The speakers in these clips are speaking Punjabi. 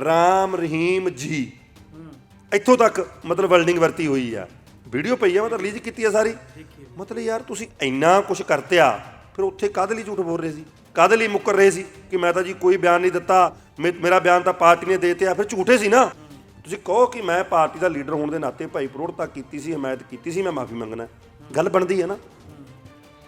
ਰਾਮ ਰਹੀਮ ਜੀ। ਇੱਥੋਂ ਤੱਕ ਮਤਲਬ ਵਰਡਿੰਗ ਵਰਤੀ ਹੋਈ ਆ। ਵੀਡੀਓ ਪਈ ਆ ਮੈਂ ਤਾਂ ਰਿਲੀਜ਼ ਕੀਤੀ ਆ ਸਾਰੀ। ਮਤਲਬ ਯਾਰ ਤੁਸੀਂ ਇੰਨਾ ਕੁਝ ਕਰਤਿਆ, ਫਿਰ ਉੱਥੇ ਕਾਹਦੇ ਲਈ ਝੂਠ ਬੋਲ ਰਹੇ ਸੀ? ਕਾਹਦੇ ਲਈ ਮੁੱਕਰ ਰਹੇ ਸੀ ਕਿ ਮੈਂ ਤਾਂ ਜੀ ਕੋਈ ਬਿਆਨ ਨਹੀਂ ਦਿੱਤਾ, ਮੇ- ਮੇਰਾ ਬਿਆਨ ਤਾਂ ਪਾਰਟੀ ਨੇ ਦੇ ਦਿੱਤਾ, ਫਿਰ ਝੂਠੇ ਸੀ ਨਾ? ਤੁਸੀਂ ਕਹੋ ਕਿ ਮੈਂ ਪਾਰਟੀ ਦਾ ਲੀਡਰ ਹੋਣ ਦੇ ਨਾਤੇ ਭਾਈ ਪ੍ਰੋੜਤਾ ਕੀਤੀ ਸੀ, ਹਮਾਇਤ ਕੀਤੀ ਸੀ, ਮੈਂ ਮਾਫੀ ਮੰਗਣਾ। ਗੱਲ ਬਣਦੀ ਹੈ ਨਾ।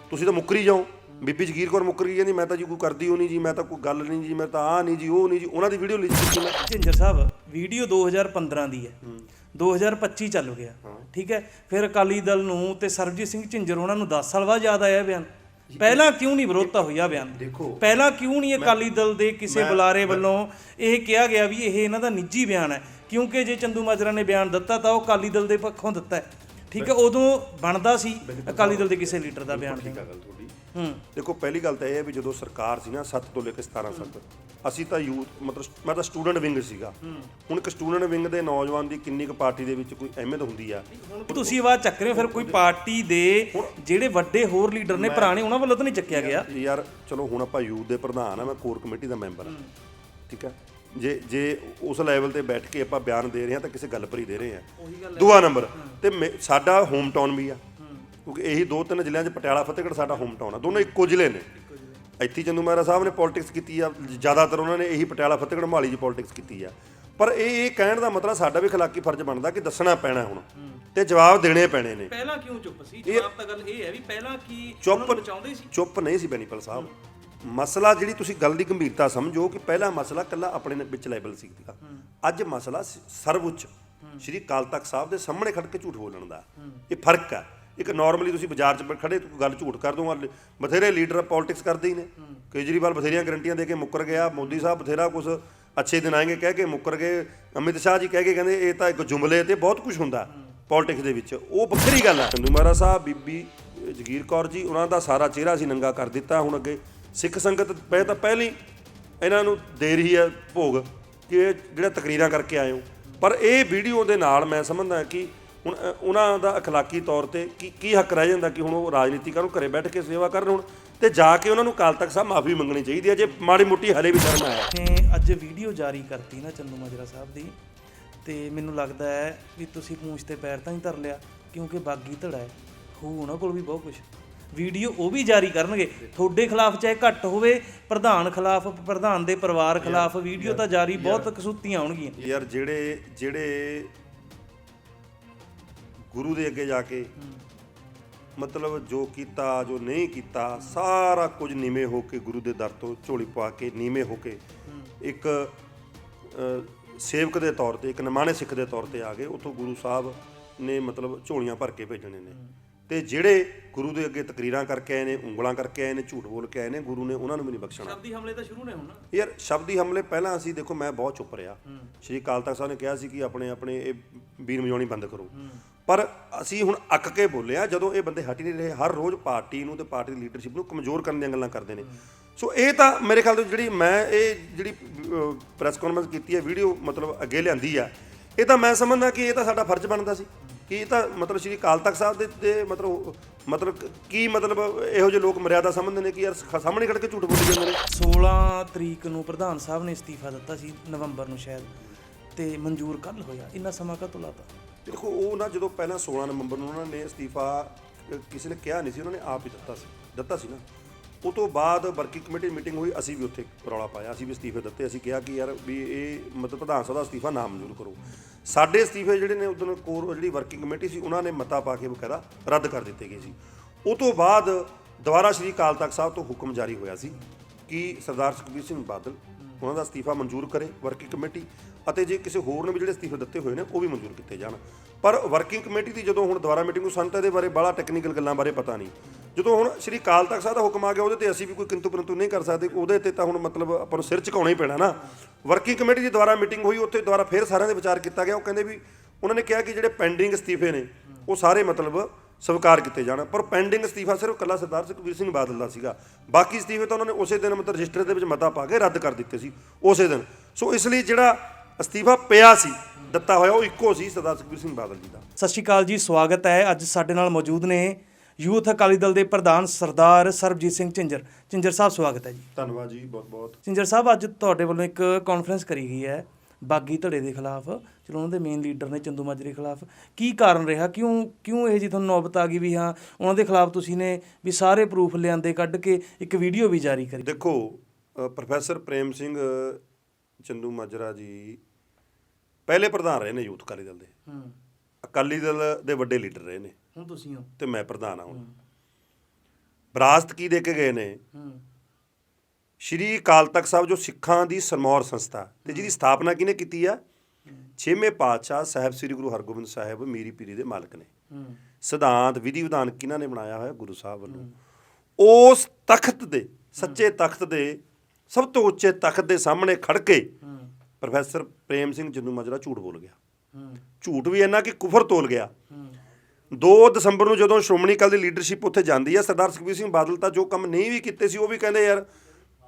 ਤੁਸੀਂ ਤਾਂ ਮੁੱਕਰੀ ਜਾਓ। ਬੀਬੀ ਜਗੀਰ ਕੌਰ ਮੁੱਕਰ ਗਈ ਕਹਿੰਦੀ ਮੈਂ ਤਾਂ ਜੀ ਕੋਈ ਕਰਦੀ ਹੋ ਨਹੀਂ ਜੀ ਮੈਂ ਤਾਂ ਕੋਈ ਗੱਲ ਨਹੀਂ ਜੀ ਮੈਂ ਤਾਂ ਆ ਨਹੀਂ ਜੀ ਉਹ ਨਹੀਂ ਜੀ ਉਹਨਾਂ ਦੀ ਵੀਡੀਓ ਲਿਖ ਦਿੱਤੀ ਮੈਂ। ਝਿੰਜਰ ਸਾਹਿਬ ਵੀਡੀਓ 2015 ਦੀ ਹੈ। 2025 ਚੱਲ ਗਿਆ। ਠੀਕ ਹੈ? ਫਿਰ ਅਕਾਲੀ ਦਲ ਨੂੰ ਤੇ ਸਰਬਜੀਤ ਸਿੰਘ ਝਿੰਜਰ ਉਹਨਾਂ ਨੂੰ 10 ਸਾਲ ਬਾਅਦ ਯਾਦ ਆਇਆ ਬਿਆਨ। ਪਹਿਲਾਂ ਕਿਉਂ ਨਹੀਂ ਵਿਰੋਧਤਾ ਹੋਈ ਆ ਬਿਆਨ? ਦੇਖੋ, ਪਹਿਲਾਂ ਕਿਉਂ ਨਹੀਂ ਅਕਾਲੀ ਦਲ ਦੇ ਕਿਸੇ ਬੁਲਾਰੇ ਵੱਲੋਂ ਇਹ ਕਿਹਾ ਗਿਆ ਵੀ ਇਹ ਇਹਨਾਂ ਦਾ ਨਿੱਜੀ ਬਿਆਨ ਹੈ? ਕਿਉਂਕਿ ਜੇ ਚੰਦੂ ਮਾਜਰਾ ਨੇ ਬਿਆਨ ਦਿੱਤਾ ਤਾਂ ਉਹ ਅਕਾਲੀ ਦਲ ਦੇ ਪੱਖੋਂ ਦਿੱਤਾ ਹੈ। ਠੀਕ ਹੈ? ਉਦੋਂ ਬਣਦਾ ਸੀ ਅਕਾਲੀ ਦਲ ਦੇ ਕਿਸੇ ਲੀਡਰ ਦਾ ਬਿਆਨ ਗੱਲ ਤੁਹਾਡੀ। ਹੂੰ ਦੇਖੋ ਪਹਿਲੀ ਗੱਲ ਤਾਂ ਇਹ ਹੈ ਵੀ ਜਦੋਂ ਸਰਕਾਰ ਸੀ ਨਾ 7 ਤੋਂ ਲੈ ਕੇ 17 ਤੱਕ ਅਸੀਂ ਤਾਂ ਯੂਥ ਮਤਲਬ ਮੈਂ ਤਾਂ ਸਟੂਡੈਂਟ ਵਿੰਗ ਸੀਗਾ। ਹੁਣ ਇੱਕ ਸਟੂਡੈਂਟ ਵਿੰਗ ਦੇ ਨੌਜਵਾਨ ਦੀ ਕਿੰਨੀ ਕੁ ਪਾਰਟੀ ਦੇ ਵਿੱਚ ਕੋਈ ਅਹਿਮੀਅਤ ਹੁੰਦੀ ਆ? ਤੁਸੀਂ ਆਵਾਜ਼ ਚੱਕ ਰਹੇ ਹੋ ਫਿਰ ਕੋਈ ਪਾਰਟੀ ਦੇ ਜਿਹੜੇ ਵੱਡੇ ਹੋਰ ਲੀਡਰ ਨੇ ਪੁਰਾਣੇ ਉਹਨਾਂ ਵੱਲੋਂ ਤਾਂ ਨਹੀਂ ਚੱਕਿਆ ਗਿਆ? ਯਾਰ ਚਲੋ ਹੁਣ ਆਪਾਂ ਯੂਥ ਦੇ ਪ੍ਰਧਾਨ ਆ ਮੈਂ ਕੋਰ ਕਮੇਟੀ ਦਾ ਮੈਂਬਰ ਆ। ਠੀਕ ਹੈ ਜੇ ਜੇ ਉਸ ਲੈਵਲ ਤੇ ਬੈਠ ਕੇ ਆਪਾਂ ਬਿਆਨ ਦੇ ਰਹੇ ਹਾਂ ਤਾਂ ਕਿਸੇ ਗੱਲ ਪਰ ਹੀ ਦੇ ਰਹੇ ਹਾਂ। ਦੂਆ ਨੰਬਰ ਤੇ ਸਾਡਾ ਹੋਮ ਟਾਊਨ ਵੀ ਆ। ਕਿਉਂਕਿ ਇਹੀ ਦੋ ਤਿੰਨ ਜ਼ਿਲ੍ਹਿਆਂ 'ਚ ਪਟਿਆਲਾ ਫਤਿਹਗੜ੍ਹ ਸਾਡਾ ਹੋਮ ਟਾਊਨ ਆ। ਦੋਨੋਂ ਇੱਕੋ ਜ਼ਿਲ੍ਹੇ ਨੇ। ਇੱਥੇ ਚੰਦੂ ਮਹਾਰਾ ਸਾਹਿਬ ਨੇ ਪੋਲਿਟਿਕਸ ਕੀਤੀ ਆ ਜ਼ਿਆਦਾਤਰ ਉਹਨਾਂ ਨੇ ਇਹੀ ਪਟਿਆਲਾ ਫਤਿਹਗੜ੍ਹ ਮਹਾਲੀ 'ਚ ਪੋਲਿਟਿਕਸ ਕੀਤੀ ਆ। ਪਰ ਇਹ ਇਹ ਕਹਿਣ ਦਾ ਮਤਲਬ ਸਾਡਾ ਵੀ ਖਲਾਕੀ ਫਰਜ਼ ਬਣਦਾ ਕਿ ਦੱਸਣਾ ਪੈਣਾ ਹੁਣ ਤੇ ਜਵਾਬ ਦੇਣੇ ਪੈਣੇ ਨੇ। ਪਹਿਲਾਂ ਕਿਉਂ ਚੁੱਪ ਸੀ? ਜਵਾਬ ਤਾਂ ਗੱਲ ਇਹ ਹੈ ਵੀ ਪਹਿਲਾਂ ਕੀ ਚੁੱਪ ਬਚਾਉਂਦੇ ਸੀ? ਚੁੱਪ ਨਹੀਂ ਸੀ ਬੈਨੀਪਲ ਸਾਹਿਬ। ਮਸਲਾ ਜਿਹੜੀ ਤੁਸੀਂ ਗੱਲ ਦੀ ਗੰਭੀਰਤਾ ਸਮਝੋ ਕਿ ਪਹਿਲਾ ਮਸਲਾ ਕੱਲਾ ਆਪਣੇ ਵਿੱਚ ਲੈਵਲ ਸੀਗਾ। ਅੱਜ ਮਸਲਾ ਸ- ਸਰਵਉੱਚ ਸ਼੍ਰੀ ਅਕਾਲ ਤਖਤ ਸਾਹਿਬ ਦੇ ਸਾਹਮਣੇ ਖੜ ਕੇ ਝੂਠ ਬੋਲਣ ਦਾ। ਇਹ ਫ਼ਰਕ ਹੈ ਇੱਕ ਨਾਰਮਲੀ ਤੁਸੀਂ ਬਾਜ਼ਾਰ 'ਚ ਖੜੇ ਗੱਲ ਝੂਠ ਕਰ ਦੋ ਬਥੇਰੇ ਲੀਡਰ ਪੋਲਿਟਿਕਸ ਕਰਦੇ ਹੀ ਨੇ। ਕੇਜਰੀਵਾਲ ਬਥੇਰੀਆਂ ਗਰੰਟੀਆਂ ਦੇ ਕੇ ਮੁੱਕਰ ਗਿਆ ਮੋਦੀ ਸਾਹਿਬ ਬਥੇਰਾ ਕੁਝ ਅੱਛੇ ਦਿਨ ਆਏਗੇ ਕਹਿ ਕੇ ਮੁੱਕਰ ਗਏ ਅਮਿਤ ਸ਼ਾਹ ਜੀ ਕਹਿ ਕੇ ਕਹਿੰਦੇ ਇਹ ਤਾਂ ਇੱਕ ਜੁਮਲੇ ਤੇ ਬਹੁਤ ਕੁਝ ਹੁੰਦਾ ਪੋਲਿਟਿਕਸ ਦੇ ਵਿੱਚ। ਉਹ ਵੱਖਰੀ ਗੱਲ ਹੈ ਚੰਦੂ ਮਹਾਰਾਜ ਸਾਹਿਬ ਬੀਬੀ ਜਗੀਰ ਕੌਰ ਜੀ ਉਹਨਾਂ ਦਾ ਸਾਰਾ ਚਿਹਰਾ ਸੀ ਨੰਗਾ ਕਰ ਦਿੱਤਾ ਹੁਣ ਅੱਗੇ। ਸਿੱਖ ਸੰਗਤ ਪਏ ਤਾਂ ਪਹਿਲੀ ਇਹਨਾਂ ਨੂੰ ਦੇ ਰਹੀ ਹੈ ਭੋਗ ਕਿ ਜਿਹੜਾ ਤਕਰੀਰਾਂ ਕਰਕੇ ਆਏ ਹੋ। ਪਰ ਇਹ ਵੀਡੀਓ ਦੇ ਨਾਲ ਮੈਂ ਸਮਝਦਾ ਕਿ ਹੁਣ ਅ, ਉਹਨਾਂ ਦਾ اخلاقی ਤੌਰ ਤੇ ਕੀ ਕੀ ਹੱਕ ਰਹਿ ਜਾਂਦਾ ਕਿ ਹੁਣ ਉਹ ਰਾਜਨੀਤੀ ਕਰਨ ਘਰੇ ਬੈਠ ਕੇ ਸੇਵਾ ਕਰਨ ਹੁਣ ਤੇ ਜਾ ਕੇ ਉਹਨਾਂ ਨੂੰ ਕਾਲ ਤੱਕ ਸਾਹਿਬ ਮਾਫੀ ਮੰਗਣੀ ਚਾਹੀਦੀ ਹੈ ਜੇ ਮਾੜੀ ਮੋਟੀ ਹਲੇ ਵੀ ਸ਼ਰਮ ਆਇਆ ਤੇ ਅੱਜ ਵੀਡੀਓ ਜਾਰੀ ਕਰਤੀ ਨਾ ਚੰਦੂ ਮਾਜਰਾ ਸਾਹਿਬ ਦੀ ਤੇ ਮੈਨੂੰ ਲੱਗਦਾ ਹੈ ਵੀ ਤੁਸੀਂ ਪੂੰਛ ਤੇ ਪੈਰ ਤਾਂ ਹੀ ਧਰ ਲਿਆ ਕਿਉਂਕਿ ਬਾਗੀ ਧੜਾ ਹੈ ਹੋ ਉਹਨਾਂ ਕੋਲ ਵੀ ਬਹੁਤ ਕੁਝ ਵੀਡੀਓ ਉਹ ਵੀ ਜਾਰੀ ਕਰਨਗੇ ਤੁਹਾਡੇ ਖਿਲਾਫ ਚਾਹੇ ਘੱਟ ਹੋਵੇ ਪ੍ਰਧਾਨ ਖਿਲਾਫ ਪ੍ਰਧਾਨ ਦੇ ਪਰਿਵਾਰ ਖਿਲਾਫ ਵੀਡੀਓ ਤਾਂ ਜਾਰੀ ਬਹੁਤ ਕਸੂਤੀਆਂ ਆਉਣਗੀਆਂ ਯਾਰ ਜਿਹੜੇ ਜਿਹੜੇ ਗੁਰੂ ਦੇ ਅੱਗੇ ਜਾ ਕੇ ਮਤਲਬ ਜੋ ਕੀਤਾ ਜੋ ਨਹੀਂ ਕੀਤਾ ਸਾਰਾ ਕੁਝ ਨੀਵੇਂ ਹੋ ਕੇ ਗੁਰੂ ਦੇ ਦਰ ਤੋਂ ਝੋਲੀ ਪਾ ਕੇ ਨੀਵੇਂ ਹੋ ਕੇ ਇੱਕ ਸੇਵਕ ਦੇ ਤੌਰ ਤੇ ਇੱਕ ਨਿਮਾਣੇ ਸਿੱਖ ਦੇ ਤੌਰ ਤੇ ਆ ਗਏ ਉਥੋਂ ਗੁਰੂ ਸਾਹਿਬ ਨੇ ਮਤਲਬ ਝੋਲੀਆਂ ਭਰ ਕੇ ਭੇਜਣੇ ਨੇ। ਤੇ ਜਿਹੜੇ ਗੁਰੂ ਦੇ ਅੱਗੇ ਤਕਰੀਰਾਂ ਕਰਕੇ ਆਏ ਨੇ ਉਂਗਲਾਂ ਕਰਕੇ ਆਏ ਨੇ ਝੂਠ ਬੋਲ ਕੇ ਆਏ ਨੇ ਗੁਰੂ ਨੇ ਉਹਨਾਂ ਨੂੰ ਵੀ ਨਹੀਂ ਬਖਸ਼ਣਾ। ਸ਼ਬਦੀ ਹਮਲੇ ਤਾਂ ਸ਼ੁਰੂ ਨੇ ਹੁਣ ਯਾਰ ਸ਼ਬਦੀ ਹਮਲੇ ਪਹਿਲਾਂ ਅਸੀਂ ਦੇਖੋ ਮੈਂ ਬਹੁਤ ਚੁੱਪ ਰਿਹਾ। ਸ਼੍ਰੀ ਅਕਾਲ ਤਖਤ ਸਾਹਿਬ ਨੇ ਕਿਹਾ ਸੀ ਕਿ ਆਪਣੇ ਆਪਣੇ ਇਹ ਵੀਰ ਮਜਾਉਣੀ ਬੰਦ ਕਰੋ। ਪਰ ਅਸੀਂ ਹੁਣ ਅੱਕ ਕੇ ਬੋਲਿਆ ਜਦੋਂ ਇਹ ਬੰਦੇ ਹਟ ਹੀ ਨਹੀਂ ਰਹੇ ਹਰ ਰੋਜ਼ ਪਾਰਟੀ ਨੂੰ ਤੇ ਪਾਰਟੀ ਦੀ ਲੀਡਰਸ਼ਿਪ ਨੂੰ ਕਮਜ਼ੋਰ ਕਰਨ ਦੀਆਂ ਗੱਲਾਂ ਕਰਦੇ ਨੇ। ਸੋ ਇਹ ਤਾਂ ਮੇਰੇ ਖਿਆਲ ਤੋਂ ਜਿਹੜੀ ਮੈਂ ਇਹ ਜਿਹੜੀ ਪ੍ਰੈਸ ਕਾਨਫਰੰਸ ਕੀਤੀ ਹੈ ਵੀਡੀਓ ਮਤਲਬ ਅੱਗੇ ਲਿਆਂਦੀ ਆ ਇਹ ਤਾਂ ਮੈਂ ਸਮਝਦਾ ਕਿ ਇਹ ਤਾਂ ਸਾਡਾ ਫਰਜ਼ ਬਣਦਾ ਸੀ। ਕਿ ਇਹ ਤਾਂ ਮਤਲਬ ਸ਼੍ਰੀ ਅਕਾਲ ਤਖਤ ਸਾਹਿਬ ਦੇ ਤੇ ਮਤਲਬ ਮਤਲਬ ਕੀ ਮਤਲਬ ਇਹੋ ਜਿਹੇ ਲੋਕ ਮਰਿਆਦਾ ਸਮਝਦੇ ਨੇ ਕਿ ਯਾਰ ਸਾਹਮਣੇ ਖੜ ਕੇ ਝੂਠ ਬੋਲੀ ਜਾਂਦੇ ਨੇ। 16 ਤਰੀਕ ਨੂੰ ਪ੍ਰਧਾਨ ਸਾਹਿਬ ਨੇ ਅਸਤੀਫਾ ਦਿੱਤਾ ਸੀ ਨਵੰਬਰ ਨੂੰ ਸ਼ਾਇਦ ਤੇ ਮਨਜ਼ੂਰ ਕੱਲ ਹੋਇਆ। ਇੰਨਾ ਸਮਾਂ ਕਦੋਂ ਲਾਤਾ? ਦੇਖੋ, ਉਹ ਨਾ ਜਦੋਂ ਪਹਿਲਾਂ 16 ਨਵੰਬਰ ਨੂੰ ਉਹਨਾਂ ਨੇ ਅਸਤੀਫਾ ਕਿਸੇ ਨੇ ਕਿਹਾ ਨਹੀਂ ਸੀ, ਉਹਨਾਂ ਨੇ ਆਪ ਹੀ ਦਿੱਤਾ ਸੀ ਦਿੱਤਾ ਸੀ ਨਾ। ਉਹ ਤੋਂ ਬਾਅਦ ਵਰਕਿੰਗ ਕਮੇਟੀ ਮੀਟਿੰਗ ਹੋਈ, ਅਸੀਂ ਵੀ ਉੱਥੇ ਰੌਲਾ ਪਾਇਆ, ਅਸੀਂ ਵੀ ਅਸਤੀਫੇ ਦਿੱਤੇ, ਅਸੀਂ ਕਿਹਾ ਕਿ ਯਾਰ ਵੀ ਇਹ ਮਤਲਬ ਪ੍ਰਧਾਨ ਸਭਾ ਦਾ ਅਸਤੀਫਾ ਨਾ ਮਨਜ਼ੂਰ ਕਰੋ। ਸਾਡੇ ਅਸਤੀਫੇ ਜਿਹੜੇ ਨੇ ਉਦੋਂ ਕੋਰ ਜਿਹੜੀ ਵਰਕਿੰਗ ਕਮੇਟੀ ਸੀ, ਉਹਨਾਂ ਨੇ ਮਤਾ ਪਾ ਕੇ ਬਕਾਇਦਾ ਰੱਦ ਕਰ ਦਿੱਤੇ ਗਏ ਸੀ। ਉਹ ਤੋਂ ਬਾਅਦ ਦੁਬਾਰਾ ਸ਼੍ਰੀ ਅਕਾਲ ਤਖਤ ਸਾਹਿਬ ਤੋਂ ਹੁਕਮ ਜਾਰੀ ਹੋਇਆ ਸੀ ਕਿ ਸਰਦਾਰ ਸੁਖਬੀਰ ਸਿੰਘ ਬਾਦਲ ਉਹਨਾਂ ਦਾ ਅਸਤੀਫਾ ਮਨਜ਼ੂਰ ਕਰੇ ਵਰਕਿੰਗ ਕਮੇਟੀ ਅਤੇ ਜੇ ਕਿਸੇ ਹੋਰ ਨੇ ਵੀ ਜਿਹੜੇ ਅਸਤੀਫੇ ਦਿੱਤੇ ਹੋਏ ਨੇ, ਉਹ ਵੀ ਮਨਜ਼ੂਰ ਕੀਤੇ ਜਾਣ। ਪਰ ਵਰਕਿੰਗ ਕਮੇਟੀ ਦੀ ਜਦੋਂ ਹੁਣ ਦੁਬਾਰਾ ਮੀਟਿੰਗ ਨੂੰ ਸੰਤ ਇਹਦੇ ਬਾਰੇ ਬੜਾ ਟੈਕਨੀਕਲ ਗੱਲਾਂ ਬਾਰੇ ਪਤਾ ਨਹੀਂ। ਜਦੋਂ ਹੁਣ ਸ਼੍ਰੀ ਅਕਾਲ ਤਖਤ ਸਾਹਿਬ ਦਾ ਹੁਕਮ ਆ ਗਿਆ, ਉਹਦੇ ਤੇ ਅਸੀਂ ਵੀ ਕੋਈ ਕਿੰਤੂ ਪਰੰਤੂ ਨਹੀਂ ਕਰ ਸਕਦੇ। ਉਹਦੇ ਤੇ ਤਾਂ ਹੁਣ ਮਤਲਬ ਆਪਾਂ ਨੂੰ ਸਿਰ ਝੁਕਾਉਣਾ ਹੀ ਪੈਣਾ ਨਾ। ਵਰਕਿੰਗ ਕਮੇਟੀ ਦੀ ਦੁਬਾਰਾ ਮੀਟਿੰਗ ਹੋਈ, ਉੱਥੇ ਦੁਬਾਰਾ ਫੇਰ ਸਾਰਿਆਂ ਦੇ ਵਿਚਾਰ ਕੀਤਾ ਗਿਆ। ਉਹ ਕਹਿੰਦੇ ਵੀ, ਉਹਨਾਂ ਨੇ ਕਿਹਾ ਕਿ ਜਿਹੜੇ ਪੈਂਡਿੰਗ ਅਸਤੀਫੇ ਨੇ, ਉਹ ਸਾਰੇ ਮਤਲਬ ਸਵੀਕਾਰ ਕੀਤੇ ਜਾਣ। ਪਰ ਪੈਂਡਿੰਗ ਅਸਤੀਫਾ ਸਿਰਫ ਕੱਲਾ ਸਰਦਾਰ ਸੁਖਬੀਰ ਸਿੰਘ ਬਾਦਲ ਦਾ ਸੀਗਾ। ਬਾਕੀ ਅਸਤੀਫੇ ਤਾਂ ਉਹਨਾਂ ਨੇ ਉਸੇ ਦਿਨ ਮਤਲਬ ਰਜਿਸਟਰ ਦੇ ਵਿੱਚ ਮਤਾ ਪਾ ਕੇ ਰੱਦ ਕਰ ਦਿੱਤੇ ਸੀ ਉਸੇ ਦਿਨ। ਸੋ ਇਸ ਲਈ ਜਿਹੜਾ ਅਸਤੀਫਾ ਪਿਆ ਸੀ ਦਿੱਤਾ ਹੋਇਆ ਉਹ ਇੱਕੋ ਸੀ ਸਰਦਾਰ ਸੁਖਬੀਰ ਸਿੰਘ ਬਾਦਲ ਜੀ ਦਾ। ਸਤਿ ਸ਼੍ਰੀ ਅਕਾਲ ਜੀ ਸਵਾਗਤ ਹੈ। ਅੱਜ ਸਾਡੇ ਨਾਲ ਮੌਜੂਦ ਨੇ ਯੂਥ ਅਕਾਲੀ ਦਲ ਦੇ ਪ੍ਰਧਾਨ ਸਰਦਾਰ ਸਰਬਜੀਤ ਸਿੰਘ ਝਿੰਜਰ। ਝਿੰਜਰ ਸਾਹਿਬ ਸਵਾਗਤ ਹੈ ਜੀ। ਧੰਨਵਾਦ ਜੀ ਬਹੁਤ ਬਹੁਤ ਝਿੰਜਰ ਸਾਹਿਬ ਅੱਜ ਤੁਹਾਡੇ ਵੱਲੋਂ ਇੱਕ ਕਾਨਫਰੰਸ ਕਰੀ ਗਈ ਹੈ। ਬਾਗੀ ਧੜੇ ਦੇ ਖਿਲਾਫ ਚਲੋ ਉਹਨਾਂ ਦੇ ਮੇਨ ਲੀਡਰ ਨੇ ਚੰਦੂ ਮਾਜਰੇ ਖਿਲਾਫ ਕੀ ਕਾਰਨ ਰਿਹਾ? ਕਿਉਂ ਕਿਉਂ ਇਹ ਜੀ ਤੁਹਾਨੂੰ ਨੌਬਤ ਆ ਗਈ ਵੀ ਹਾਂ ਉਹਨਾਂ ਦੇ ਖਿਲਾਫ ਤੁਸੀਂ ਨੇ ਵੀ ਸਾਰੇ ਪ੍ਰੂਫ ਲਿਆਂਦੇ ਕੱਢ ਕੇ ਇੱਕ ਵੀਡੀਓ ਵੀ ਜਾਰੀ ਕਰੀ? ਦੇਖੋ ਪ੍ਰੋਫੈਸਰ ਪ੍ਰੇਮ ਸਿੰਘ ਚੰਦੂ ਮਾਜਰਾ ਜੀ ਪਹਿਲੇ ਪ੍ਰਧਾਨ ਰਹੇ ਨੇ ਯੂਥ ਅਕਾਲੀ ਦਲ ਦੇ। ਹੂੰ। ਅਕਾਲੀ ਦਲ ਦੇ ਵੱਡੇ ਲੀਡਰ ਰਹੇ ਨੇ। ਹੁਣ ਤੁਸੀਂ ਹੋ। ਤੇ ਮੈਂ ਪ੍ਰਧਾਨ ਹਾਂ ਹੁਣ। ਵਿਰਾਸਤ ਕੀ ਦੇ ਕੇ ਗਏ ਨੇ? ਹੂੰ। ਸ਼੍ਰੀ ਅਕਾਲ ਤਖਤ ਸਾਹਿਬ ਜੋ ਸਿੱਖਾਂ ਦੀ ਸਰਮੌਰ ਸੰਸਥਾ ਤੇ ਜਿਹਦੀ ਸਥਾਪਨਾ ਕਿਹਨੇ ਕੀਤੀ ਆ? ਛੇਵੇਂ ਪਾਤਸ਼ਾਹ ਸਾਹਿਬ ਸ੍ਰੀ ਗੁਰੂ ਹਰਗੋਬਿੰਦ ਸਾਹਿਬ ਮੀਰੀ ਪੀਰੀ ਦੇ ਮਾਲਕ ਨੇ। ਸਿਧਾਂਤ ਵਿਧੀ ਵਿਧਾਨ ਕਿਹਨਾਂ ਨੇ ਬਣਾਇਆ ਹੋਇਆ? ਗੁਰੂ ਸਾਹਿਬ ਵੱਲੋਂ। ਉਸ ਤਖਤ ਦੇ ਸੱਚੇ ਤਖਤ ਦੇ ਸਭ ਤੋਂ ਉੱਚੇ ਤਖਤ ਦੇ ਸਾਹਮਣੇ ਖੜ ਕੇ ਪ੍ਰੋਫੈਸਰ ਪ੍ਰੇਮ ਸਿੰਘ ਜੰਨੂ ਮਾਜਰਾ ਝੂਠ ਬੋਲ ਗਿਆ। ਝੂਠ ਵੀ ਇੰਨਾ ਕਿ ਕੁਫਰ ਤੋਲ ਗਿਆ। ਹੂੰ। 2 ਦਸੰਬਰ ਨੂੰ ਜਦੋਂ ਸ਼੍ਰੋਮਣੀ ਅਕਾਲੀ ਦੀ ਲੀਡਰਸ਼ਿਪ ਉੱਥੇ ਜਾਂਦੀ ਹੈ ਸਰਦਾਰ ਸੁਖਬੀਰ ਸਿੰਘ ਬਾਦਲ ਤਾਂ ਜੋ ਕੰਮ ਨਹੀਂ ਵੀ ਕੀਤੇ ਸੀ ਉਹ ਵੀ ਕਹਿੰਦੇ ਯਾਰ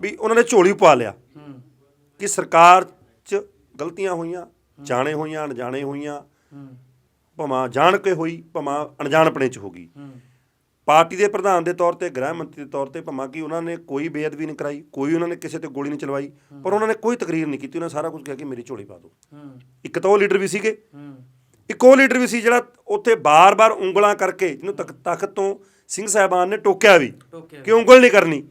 ਵੀ ਉਹਨਾਂ ਨੇ ਝੋਲੀ ਪਾ ਲਿਆ। ਕਿ ਸਰਕਾਰ 'ਚ ਗਲਤੀਆਂ ਹੋਈਆਂ ਜਾਣੇ ਹੋਈਆਂ ਅਣਜਾਣੇ ਹੋਈਆਂ ਭਮਾ ਜਾਣ ਕੇ ਹੋਈ ਭਮਾ ਅਣਜਾਣਪਣੇ 'ਚ ਹੋ ਗਈ। ਪਾਰਟੀ ਦੇ ਪ੍ਰਧਾਨ ਦੇ ਤੌਰ ਤੇ ਗ੍ਰਹਿ ਮੰਤਰੀ ਦੇ ਤੌਰ ਤੇ ਭਮਾ ਕਿ ਉਹਨਾਂ ਨੇ ਕੋਈ ਬੇਅਦਬੀ ਨਹੀਂ ਕਰਾਈ ਕੋਈ ਉਹਨਾਂ ਨੇ ਕਿਸੇ ਤੇ ਗੋਲੀ ਨਹੀਂ ਚਲਵਾਈ ਪਰ ਉਹਨਾਂ ਨੇ ਕੋਈ ਤਕਰੀਰ ਨਹੀਂ ਕੀਤੀ ਉਹਨਾਂ ਸਾਰਾ ਕੁਝ ਕਿਹਾ ਕਿ ਮੇਰੀ ਝੋਲੀ ਪਾ ਦਿਓ। ਇੱਕ ਤਾਂ ਉਹ ਲੀਡਰ ਵੀ ਸੀਗੇ। ਇੱਕ ਉਹ ਲੀਡਰ ਵੀ ਸੀ ਜਿਹੜਾ ਉੱਥੇ ਬਾਰ-ਬਾਰ ਉਂਗਲਾਂ ਕਰਕੇ ਜਿਹਨੂੰ ਤਖ- ਤਖਤ ਤੋਂ ਸਿੰਘ ਸਾਹਿਬਾਨ ਨੇ ਟੋਕਿਆ ਵੀ ਕਿ ਉਂਗਲ ਨਹੀਂ ਕਰਨੀ।